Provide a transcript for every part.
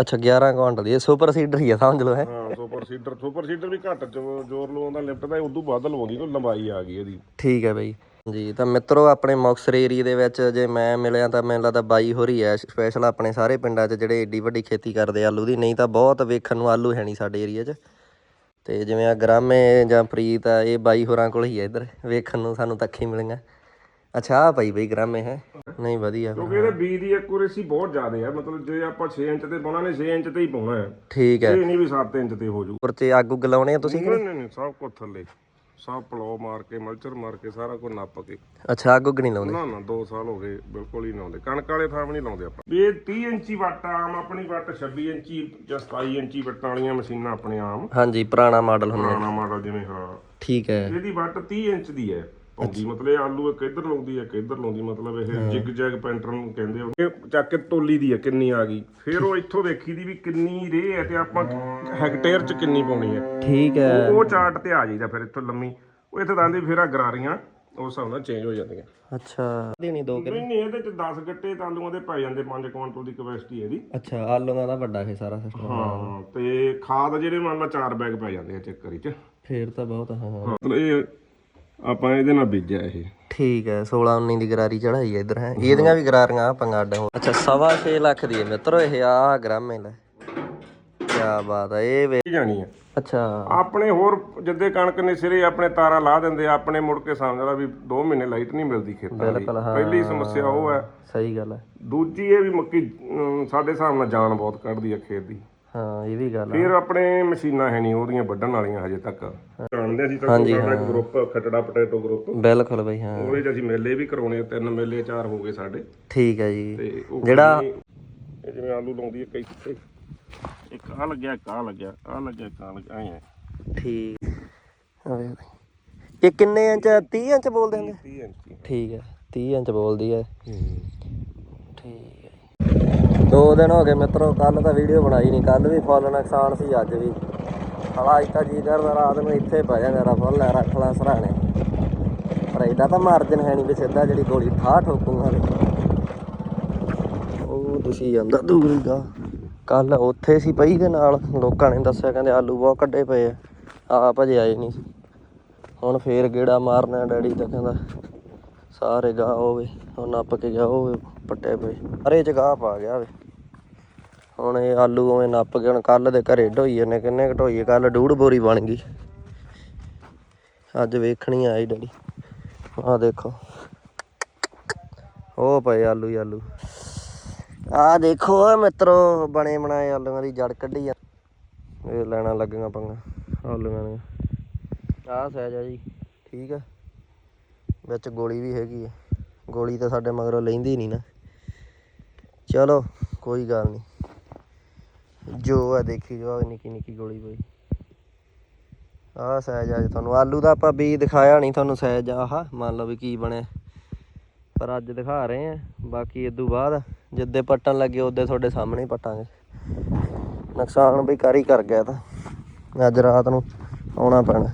ਅੱਛਾ 11 ਕੁਆਂਟਲ ਇਹ super seeder ਹੀ ਆ ਸਮਝ ਲਓ ਹੈ। ਹਾਂ ਸੁਪਰ ਸੀਡਰ ਸੁਪਰ ਸੀਡਰ ਵੀ ਘੱਟ ਜੋ- ਜ਼ੋਰ ਲਵਾਉਂਦਾ ਲਿਫਟ ਦਾ ਉਦੋਂ ਵੱਧ ਲਵਾਉਂਦੀ ਕੋਈ ਲੰਬਾਈ ਆ ਗਈ ਇਹਦੀ। ਠੀਕ ਹੈ ਬਈ। ਜੀ ਤਾਂ ਮਿੱਤਰੋ ਆਪਣੇ ਮੁਕਤਸਰ ਏਰੀਏ ਦੇ ਵਿੱਚ ਜੇ ਮੈਂ ਮਿਲਿਆ ਤਾਂ ਮੈਨੂੰ ਲੱਗਦਾ ਬਾਈ ਹੋਰੀ ਹੈ ਸਪੈਸ਼ਲ ਆਪਣੇ ਸਾਰੇ ਪਿੰਡਾਂ 'ਚ ਜਿਹੜੇ ਏਡੀ ਵੱਡੀ ਖੇਤੀ ਕਰਦੇ ਆਲੂ ਦੀ ਨਹੀਂ ਤਾਂ ਬਹੁਤ ਵੇਖਣ ਨੂੰ ਆਲੂ ਹੈ ਨਹੀਂ ਸਾਡੇ ਏਰੀਆ 'ਚ। ਤੇ ਜਿਵੇਂ ਆ ਗ੍ਰਾਮੇ ਜਾਂ ਪ੍ਰੀਤ ਆ ਇਹ ਬਾਈ ਹੋਰਾਂ ਕੋਲ ਹੀ ਹੈ ਇੱਧਰ ਵੇਖਣ ਨੂੰ ਸਾਨੂੰ ਤੱਕੀ ਮਿਲੀਆਂ। ਅੱਛਾ ਆ ਭਾਈ ਬਈ ਗ੍ਰਾਮੇ ਹੈ। ਨਹੀਂ ਵਧੀਆ। ਕਿਉਂਕਿ ਇਹਦੇ ਬੀ ਦੀ ਐਕੂਰੇਸੀ ਬਹੁਤ ਜ਼ਿਆਦਾ ਹੈ ਮਤਲਬ ਜੇ ਆਪਾਂ 6 ਇੰਚ ਤੇ ਪਾਉਣਾ ਨੇ 6 ਇੰਚ ਤੇ ਹੀ ਪਾਉਣਾ ਹੈ। ਠੀਕ ਹੈ। ਇਹ ਨਹੀਂ ਵੀ 7 ਇੰਚ ਤੇ ਹੋ ਜੂ ਉੱਪਰ ਤੇ ਅੱਗ ਉੱਗ ਲਾਉਣੇ ਆ ਤੁਸੀਂ ਨਹੀਂ ਨਹੀਂ ਨਹੀਂ ਸਭ ਕੁਝ ਥੱਲੇ। ਸਭ ਪਲੋ ਮਾਰ ਕੇ ਮਲਚਰ ਮਾਰ ਕੇ ਸਾਰਾ ਕੁਝ ਨੱਪ ਕੇ। ਅੱਛਾ ਉੱਗ ਨਹੀਂ ਲਾਉਂਦੇ? ਨਾ ਨਾ 2 ਸਾਲ ਹੋ ਗਏ ਬਿਲਕੁਲ ਹੀ ਲਾਉਂਦੇ। ਕਣਕ ਵਾਲੇ ਫਾਰਮ ਨਹੀਂ ਲਾਉਂਦੇ ਆਪਾਂ। ਵੀ ਇਹ 30 ਇੰਚੀ ਵੱਟ ਆ, ਆਮ ਆਪਣੀ ਵੱਟ 26 ਇੰਚੀ ਜਾਂ 27 ਇੰਚੀ ਵੱਟਾਂ ਵਾਲੀਆਂ ਮਸ਼ੀਨਾਂ ਆਪਣੇ ਆਮ। ਹਾਂਜੀ ਪੁਰਾਣਾ ਮਾਡਲ ਹੁੰਦਾ ਪੁਰਾਣਾ ਮਾਡਲ ਜਿਵੇਂ ਹਾਂ। ਠੀਕ ਹੈ। ਇਹਦੀ ਵੱਟ 30 ਇੰਚ ਦੀ ਹੈ। ਪਾਉਂਦੀ ਮਤਲਬ ਇਹ ਆਲੂ ਇੱਕ ਇੱਧਰ ਲਾਉਂਦੀ ਹੈ ਇੱਕ ਇੱਧਰ ਲਾਉਂਦੀ ਮਤਲਬ ਇਹ ਜਿਗ ਜੈਗ ਪੈਂਟਰਨ ਕਹਿੰਦੇ ਉਹ ਇਹ ਚੱਕ ਕੇ ਤੋਲੀ ਦੀ ਹੈ ਕਿੰਨੀ ਆ ਗਈ। ਫਿਰ ਉਹ ਇੱਥੋਂ ਵੇਖੀ ਦੀ ਵੀ ਕਿੰਨੀ ਰੇ ਹੈ ਤੇ ਆਪਾਂ ਹੈਕਟੇਅਰ ਚ ਕਿੰਨੀ ਪਾਉਣੀ ਹੈ ਠੀਕ ਹੈ। ਉਹ ਚਾਰਟ ਤੇ ਆ ਜਾਈਦਾ ਫਿਰ ਇੱਥੋਂ ਲੰਮੀ। ਉਹ ਇੱਥੇ ਦੰਦੀ ਫਿਰ ਆ ਗਰਾਰੀਆਂ ਉਸ ਹਿਸਾਬ ਨਾਲ ਚੇਂਜ ਹੋ ਜਾਂਦੀਆਂ। ਅੱਛਾ। ਦੇਣੀ ਦੋ ਕਿਲੋ। ਨਹੀਂ ਨਹੀਂ ਇਹਦੇ ਚ 10 ਗੱਟੇ ਤਾਂ ਆਲੂਆਂ ਦੇ ਪੈ ਜਾਂਦੇ 5 ਕੁਇੰਟਲ ਦੀ ਕਪੈਸਿਟੀ ਇਹਦੀ। ਅੱਛਾ ਆਲੂਆਂ ਦਾ ਵੱਡਾ ਹੈ ਸਾਰਾ ਸਿਸਟਮ ਹਾਂ ਤੇ ਖਾਦ ਜਿਹੜੇ ਮੰਨ ਲਾ 4 ਬੈਗ ਪੈ ਜਾਂਦੇ ਆ ਚੱਕਰੀ ਚ। ਫੇਰ ਤਾਂ ਬਹੁਤ ਹਾਂ। ਹਾਂ ਮਤਲਬ ਇਹ ਆਪਾਂ ਇਹਦੇ ਨਾਲ ਬੀਜਿਆ ਇਹ। ਠੀਕ ਹੈ 16 19 ਦੀ ਗਰਾਰੀ ਚੜਾਈ ਹੈ ਇਧਰ ਹੈ। ਇਹਦੀਆਂ ਵੀ ਗਰਾਰੀਆਂ ਆ ਪੰਗਾਡ ਹੋ ਅੱਛਾ ਸਵਾ ਛੇ ਲੱਖ ਦੀ ਹੈ ਮਿੱਤਰੋ ਇਹ ਆ ਗ੍ਰਾਮੇ ਲੈ ਕੀ ਬਾਤ ਹੈ ਇਹ ਵੇ ਜਾਣੀ ਹੈ। ਅੱਛਾ। ਆਪਣੇ ਹੋਰ ਜਿੱਦੇ ਕਣਕ ਨੇ ਸਿਰੇ ਆਪਣੇ ਤਾਰਾਂ ਲਾ ਦਿੰਦੇ ਆ, ਆਪਣੇ ਮੁੜ ਕੇ ਸਮਝ ਲਾ ਵੀ 2 ਮਹੀਨੇ ਲਾਈਟ ਨਹੀਂ ਮਿਲਦੀ ਖੇਤਾਂ ਦੀ। ਬਿਲਕੁਲ, ਹਾਂ। ਪਹਿਲੀ ਸਮੱਸਿਆ ਉਹ ਹੈ। ਸਹੀ ਗੱਲ ਹੈ। ਦੂਜੀ ਇਹ ਵੀ ਮੱਕੀ ਅਮ, ਸਾਡੇ ਹਿਸਾਬ ਨਾਲ ਜਾਨ ਬਹੁਤ ਕੱਢਦੀ ਆ ਖੇਤ ਦੀ। ਹਾਂ ਇਹ ਵੀ ਗੱਲ ਹੈ ਫਿਰ ਆਪਣੇ ਮਸ਼ੀਨਾਂ ਹੈ ਨਹੀਂ ਉਹਦੀਆਂ ਵੱਢਣ ਵਾਲੀਆਂ ਹਜੇ ਤੱਕ। ਜਾਣਦੇ ਅਸੀਂ ਤਾਂ ਸਾਡਾ ਇੱਕ ਗਰੁੱਪ ਖਟੜਾ ਪਟੇਟੋ ਗਰੁੱਪ ਬਿਲਕੁਲ ਬਈ ਹਾਂ। ਉਹਦੇ 'ਚ ਅਸੀਂ ਮੇਲੇ ਵੀ ਕਰਾਉਣੇ ਆ, ਤਿੰਨ ਮੇਲੇ ਚਾਰ ਹੋ ਗਏ ਸਾਡੇ। ਠੀਕ ਹੈ ਜੀ। ਤੇ ਉਹ ਜਿਹੜਾ- ਇਹ ਜਿਵੇਂ ਆਲੂ ਲਾਉਂਦੀ ਹੈ ਕਈ ਤੇ ਇੱਕ ਆ ਲੱਗਿਆ ਇੱਕ ਆ ਲੱਗਿਆ ਆ ਲੱਗਿਆ ਇੱਕ ਆ ਲੱਗਿਆ ਐਂ ਠੀਕ। ਆ ਵੇਖ। ਬਈ। ਇਹ ਕਿੰਨੇ ਇੰਚ 30 ਇੰਚ ਬੋਲਦੇ ਹੁੰਦੇ? 30 ਇੰਚੀ ਠੀਕ ਹੈ 30 ਇੰਚ ਬੋਲਦੀ ਹੈ। ਠੀਕ। ਦੋ ਦਿਨ ਹੋ ਗਏ ਮਿੱਤਰੋ ਕੱਲ ਤਾਂ ਵੀਡੀਓ ਬਣਾਈ ਨਹੀਂ ਕੱਲ ਵੀ ਫੁੱਲ ਨੁਕਸਾਨ ਸੀ ਅੱਜ ਵੀ। ਹਲਾ ਅੱਜ ਤਾਂ ਜੀ ਕਰਦਾ, ਰਾਤ ਨੂੰ ਇੱਥੇ ਪੈ ਜਾ ਮੇਰਾ ਫੁੱਲ ਲੈ ਰੱਖ ਲਾਂ ਸਰਾਣੇ। ਪਰ ਇਹਦਾ ਤਾਂ ਮਾਰਜਨ ਹੈ ਨਹੀਂ ਵੀ ਸਿੱਧਾ ਜਿਹੜੀ ਗੋਲੀ ਠਾ ਠੋਕੂਗਾ ਉਹ ਤੁਸੀਂ ਜਾਂਦਾ ਦੂਰੀ ਗਾ ਕੱਲ ਉੱਥੇ ਸੀ ਪਈ ਦੇ ਨਾਲ, ਲੋਕਾਂ ਨੇ ਦੱਸਿਆ, ਕਹਿੰਦੇ ਆਲੂ ਬਹੁਤ ਕੱਢੇ ਪਏ ਆ, ਆਪ ਅਜੇ ਆਏ ਨਹੀਂ ਸੀ ਹੁਣ ਫੇਰ ਗੇੜਾ ਮਾਰਨਾ ਡੈਡੀ ਤਾਂ ਕਹਿੰਦਾ, ਸਾਰੇ ਗਾਹ ਹੋਵੇ ਉਹ ਨੱਪ ਕੇ ਗਿਆ, ਉਹ ਪੱਟੇ ਪਏ ਅਰੇ ਚ ਗਾਹ ਪਾ ਗਿਆ ਵੇ। ਹੁਣ ਇਹ ਆਲੂ ਉਵੇਂ ਨੱਪ ਕੇ, ਹੁਣ ਕੱਲ ਦੇ ਘਰੇ ਢੋਈਏ ਨੇ ਕਿੰਨੇ ਘਟੋਈਏ ਕੱਲ ਡੂੜ ਬੋਰੀ ਬਣ ਗਈ। ਅੱਜ ਵੇਖਣੀ ਆਈ ਡੈਡੀ। ਆਹ ਦੇਖੋ। ਉਹ ਪਏ ਆਲੂ ਹੀ ਆਲੂ। ਆ ਦੇਖੋ ਓਏ ਮਿੱਤਰੋ, ਬਣੇ ਬਣਾਏ ਆਲੂਆਂ ਦੀ ਜੜ ਕੱਢੀ ਆ। ਇਹ ਲੈਣਾ ਲੱਗੀਆਂ ਪੰਗਾ ਆਲੂਆਂ ਦੀਆਂ। ਆਹ ਸਹਿਜ ਆ ਜੀ, ਠੀਕ ਆ। ਵਿੱਚ ਗੋਲੀ ਵੀ ਹੈਗੀ ਆ। ਗੋਲੀ ਤਾਂ ਸਾਡੇ ਮਗਰੋਂ ਲੈਂਦੀ ਨਹੀਂ ਨਾ। ਚਲੋ, ਕੋਈ ਗੱਲ ਨਹੀਂ। ਜੋ ਆ ਦੇਖੀ ਜੋ ਨਿੱਕੀ ਨਿੱਕੀ ਗੋਲੀ ਪਈ ਆਹ ਸਹਿਜ ਅੱਜ ਤੁਹਾਨੂੰ। ਆਲੂ ਦਾ ਆਪਾਂ ਬੀਜ ਦਿਖਾਇਆ ਨਹੀਂ ਤੁਹਾਨੂੰ ਸਹਿਜ ਆਹ ਮੰਨ ਲਓ ਵੀ ਕੀ ਬਣਿਆ। ਪਰ ਅੱਜ ਦਿਖਾ ਰਹੇ ਆ, ਬਾਕੀ ਇਦੋਂ ਬਾਅਦ ਜਿੱਦੇ ਪੱਟਣ ਲੱਗੇ ਉਹਦੇ ਤੁਹਾਡੇ ਸਾਹਮਣੇ ਹੀ ਪੱਟਾਂਗੇ। ਨੁਕਸਾਨ ਵੀ ਕਰ ਹੀ ਕਰ ਗਿਆ ਤਾਂ। ਅੱਜ ਰਾਤ ਨੂੰ ਆਉਣਾ ਪੈਣਾ।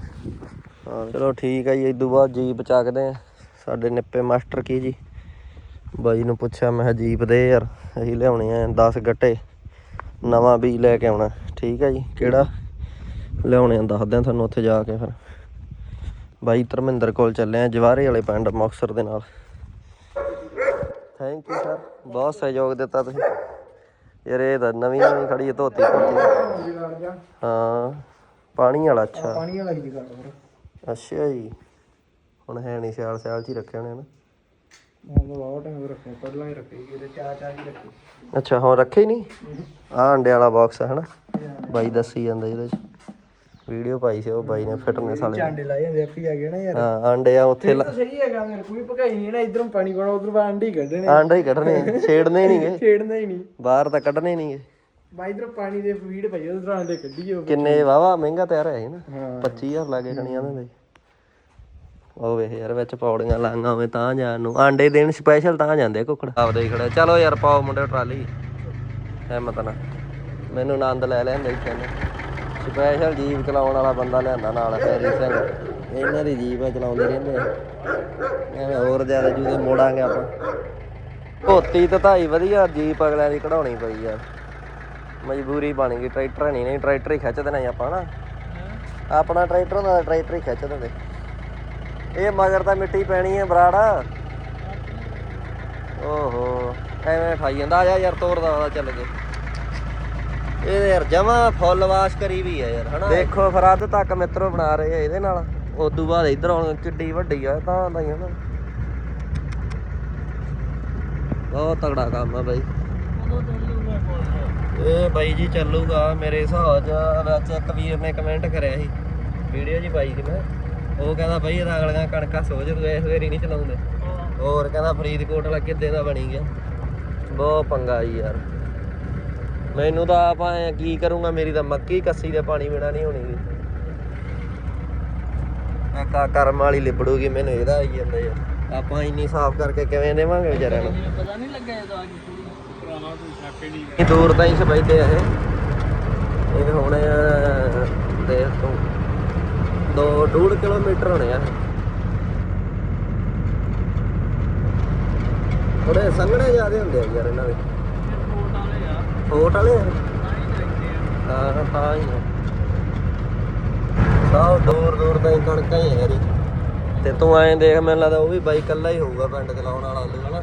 ਚਲੋ ਠੀਕ ਆ ਜੀ ਇਦੋਂ ਬਾਅਦ ਜੀਪ ਚੱਕਦੇ ਆ। ਸਾਡੇ ਨਿੱਪੇ ਮਾਸਟਰ ਕੀ ਜੀ? ਬਾਈ ਨੂੰ ਪੁੱਛਿਆ ਮੈਂ ਜੀਪ ਦੇ ਯਾਰ ਅਸੀਂ ਲਿਆਉਣੇ ਆ 10 ਗੱਟੇ ਨਵਾਂ ਬੀਜ ਲੈ ਕੇ ਆਉਣਾ। ਠੀਕ ਹੈ ਜੀ ਕਿਹੜਾ? ਲਿਆਉਣੇ ਆ ਦੱਸਦੇ ਆ ਤੁਹਾਨੂੰ ਉੱਥੇ ਜਾ ਕੇ ਫਿਰ। ਬਾਈ ਧਰਮਿੰਦਰ ਕੋਲ ਚੱਲੇ ਆ ਜਵਾਰੇ ਵਾਲੇ ਪਿੰਡ ਮੁਕਤਸਰ ਦੇ ਨਾਲ। ਥੈਂਕ ਯੂ ਸਰ ਬਹੁਤ ਸਹਿਯੋਗ ਦਿੱਤਾ ਤੁਸੀਂ। ਯਾਰ ਇਹ ਤਾਂ ਨਵੀਂ ਨਵੀਂ ਖੜੀ ਹੈ ਧੋਤੀ ਧੋਤੀ। ਹਾਂ ਪਾਣੀ ਵਾਲਾ ਅੱਛਾ। ਪਾਣੀ ਵਾਲਾ ਹੀ ਗੱਲ ਹੋਰ। ਅੱਛਾ ਜੀ। ਹੁਣ ਹੈ ਨਹੀਂ ਸਿਆਲ ਸਿਆਲ ਚ ਹੀ ਰੱਖੇ ਹੋਣੇ ਨਾ। ਮੈਂ ਤਾਂ ਬਹੁਤ ਟਾਈਮ ਰੱਖੇ ਪਹਿਲਾਂ ਹੀ ਰੱਖੇ ਇਹਦੇ ਚਾਰ ਚਾਰ ਹੀ ਰੱਖੇ। ਅੱਛਾ ਹੁਣ ਰੱਖੇ ਹੀ ਨਹੀਂ? ਆ ਅੰਡੇ ਵਾਲਾ ਬਾਕਸ ਹੈ ਹਨਾ? ਬਾਈ ਦੱਸੀ ਜਾਂਦਾ ਇਹਦੇ ਚ। ਵੀਡੀਓ ਪਾਈ ਸੀ ਉਹ ਬਾਈ ਨੇ ਫਿਟਨੈਸ ਵਾਲੇ ਨੇ। ਚਾਂਡੇ ਲਾਏ ਜਾਂਦੇ ਆਪੀ ਆ ਗਏ ਨਾ ਯਾਰ। ਹਾਂ ਅੰਡੇ ਆ ਉੱਥੇ ਲਾ- ਸਹੀ ਹੈਗਾ ਮੇਰੇ ਕੋਈ ਭਗਾਈ ਨਹੀਂ ਨਾ ਇਧਰੋਂ ਪਾਣੀ ਪਾਣਾ ਉਧਰੋਂ ਕੱਢਣੇ ਆਂਡੇ ਹੀ ਕੱਢਣੇ ਛੇੜਨੇ ਨਹੀਂਗੇ ਛੇੜਨਾ ਹੀ ਨਹੀਂ। ਬਾਹਰ ਤਾਂ ਕੱਢਣੇ ਨਹੀਂਗੇ ਬਾਈ ਇਧਰੋਂ ਪਾਣੀ ਦੇ ਫੀਡ ਪਈ ਉਧਰੋਂ ਕੱਢੀ ਕਿੰਨੇ ਵਾਵਾ ਮਹਿੰਗਾ ਤਿਆਰ ਸੀ ਨਾ। ਹਾਂ। 25000 ਲੱਗੇ ਖਣੀਆਂ ਦੇ ਉਹ ਵੇਖ ਯਾਰ ਵਿੱਚ ਪੌੜੀਆਂ ਲਾਂਗਾ ਹੋਵੇ ਤਾਂ ਜਾਣ ਨੂੰ। ਆਂਡੇ ਦੇਣ ਸਪੈਸ਼ਲ ਤਾਂ ਜਾਂਦੇ ਕੁੱਕੜ। ਆਪਦੇ ਹੀ ਖੜਾ ਚਲੋ ਯਾਰ ਪਾਓ ਮੁੰਡੇ ਟਰਾਲੀ। ਹਿੰਮਤ ਨਾ। ਮੈਨੂੰ ਆਨੰਦ ਲੈ ਲੈਂਦੇ ਇੱਥੇ ਨੇ ਸਪੈਸ਼ਲ ਜੀਪ ਚਲਾਉਣ ਵਾਲਾ ਬੰਦਾ ਲਿਆਂਦਾ ਨਾਲ ਹੈਰੀ ਸਿੰਘ। ਇਹਨਾਂ ਦੀ ਆ ਚਲਾਉਂਦੇ ਰਹਿੰਦੇ ਐਵੇਂ ਹੋਰ ਜ਼ਿਆਦਾ ਜੂਦੇ ਮੋੜਾਂਗੇ ਆਪਾਂ। ਧੋਤੀ ਤਾਂ ਧਾਈ ਵਧੀਆ ਜੀਪ ਅਗਲਿਆਂ ਦੀ ਕਢਾਉਣੀ ਪਈ ਯਾਰ ਮਜਬੂਰੀ ਬਣ ਗਈ ਟਰੈਕਟਰ ਨਹੀਂ ਨਹੀਂ ਟਰੈਕਟਰ ਹੀ ਖਿੱਚ ਦੇਣਾ ਆਪਾਂ ਨਾ। ਆਪਣਾ ਟਰੈਕਟਰ ਤਾਂ ਟਰੈਕਟਰ ਹੀ ਖਿੱਚ ਦਿੰਦੇ। ਇਹ ਮਗਰ ਤਾਂ ਮਿੱਟੀ ਪੈਣੀ ਹੈ ਬਰਾੜ। ਓਹੋ ਐਵੇਂ ਠਾਈ ਜਾਂਦਾ। ਆ ਜਾ ਯਾਰ ਤੋਰਦਾ ਉਹਦਾ ਚੱਲ ਗਏ ਇਹ ਯਾਰ ਜਮਾ ਫੁੱਲ ਵਾਸ਼ ਕਰੀ ਵੀ ਆ ਯਾਰ ਹਨਾ? ਦੇਖੋ ਫਿਰ ਅੱਧ ਤੱਕ ਮਿੱਤਰੋ ਬਣਾ ਰਹੇ ਆ ਇਹਦੇ ਨਾਲ। ਉਦੋਂ ਬਾਅਦ ਇਧਰ ਹੁਣ ਕਿੱਡੀ ਵੱਡੀ ਆ ਤਾਂ ਦਾ ਹੀ ਹਨਾ ਬਹੁਤ ਤਗੜਾ ਕੰਮ ਆ ਬਾਈ। ਇਹ ਬਾਈ ਜੀ ਚੱਲੂਗਾ ਮੇਰੇ ਹਿਸਾਬ ਚ ਵਿੱਚ ਇੱਕ ਵੀਰ ਨੇ ਕਮੈਂਟ ਕਰਿਆ ਸੀ। ਵੀਡੀਓ ਜੀ ਪਾਈ ਸੀ ਮੈਂ। ਉਹ ਕਹਿੰਦਾ ਬਾਈ ਇਹਦਾ ਅਗਲੀਆਂ ਕਣਕਾਂ ਸੋਝ ਨੂੰ ਇਸ ਵਾਰੀ ਨਹੀਂ ਚਲਾਉਂਦੇ। ਹੋਰ ਕਹਿੰਦਾ ਫਰੀਦਕੋਟ ਵਾਲਾ ਕਿੱਦੇ ਦਾ ਬਣੀ ਗਿਆ। ਬਹੁਤ ਪੰਗਾ ਜੀ ਯਾਰ। ਮੈਨੂੰ ਤਾਂ ਆਪਾਂ ਐਂ ਕੀ ਕਰੂੰਗਾ ਮੇਰੀ ਤਾਂ ਮੱਕੀ ਕੱਸੀ ਦੇ ਪਾਣੀ ਬਿਨਾ ਨਹੀਂ ਹੋਣੀ ਆ ਕਾ ਕਰਮ ਵਾਲੀ ਲਿਬੜੂਗੀ ਮੈਨੂੰ ਇਹਦਾ ਆਈ ਜਾਂਦਾ ਯਾਰ। ਆਪਾਂ ਇੰਨੀ ਸਾਫ਼ ਕਰਕੇ ਕਿਵੇਂ ਦੇਵਾਂਗੇ ਵਿਚਾਰਿਆਂ ਨੂੰ? ਪਤਾ ਨਹੀਂ ਲੱਗਿਆ ਜਦੋਂ ਆ ਕੇ ਪੁਰਾਣਾ ਕੋਈ ਸ਼ੱਕ ਨਹੀਂ ਇਹ ਦੂਰ ਤਾਂ ਹੀ ਸਬੈਦੇ ਆ ਇਹ। ਇਹ ਹੋਣੇ ਦੇਖ ਤੋਂ 2 2 ਕਿਲੋਮੀਟਰ ਹੋਣੇ ਆ। ਥੋੜੇ ਸੰਘਣੇ ਜ਼ਿਆਦੇ ਹੁੰਦੇ ਆ ਯਾਰ ਇਹਨਾਂ ਦੇ। ਵਾਲੇ ਫੋਟ ਵਾਲੇ ਆ? ਤਾਂ ਹੀ ਤਾਂ ਹੀ ਆ। ਸਭ ਦੂਰ ਦੂਰ ਤਾਈਂ ਕਣਕਾਂ ਹੀ ਯਾਰੀ ਤੇ ਤੂੰ ਐਂ ਦੇਖ ਮੈਨੂੰ ਲੱਗਦਾ ਉਹ ਵੀ ਬਾਈ ਕੱਲਾ ਹੀ ਹੋਊਗਾ ਪਿੰਡ ਚ ਲਾਉਣ ਵਾਲਾ ਆਲੂ ਹਨਾ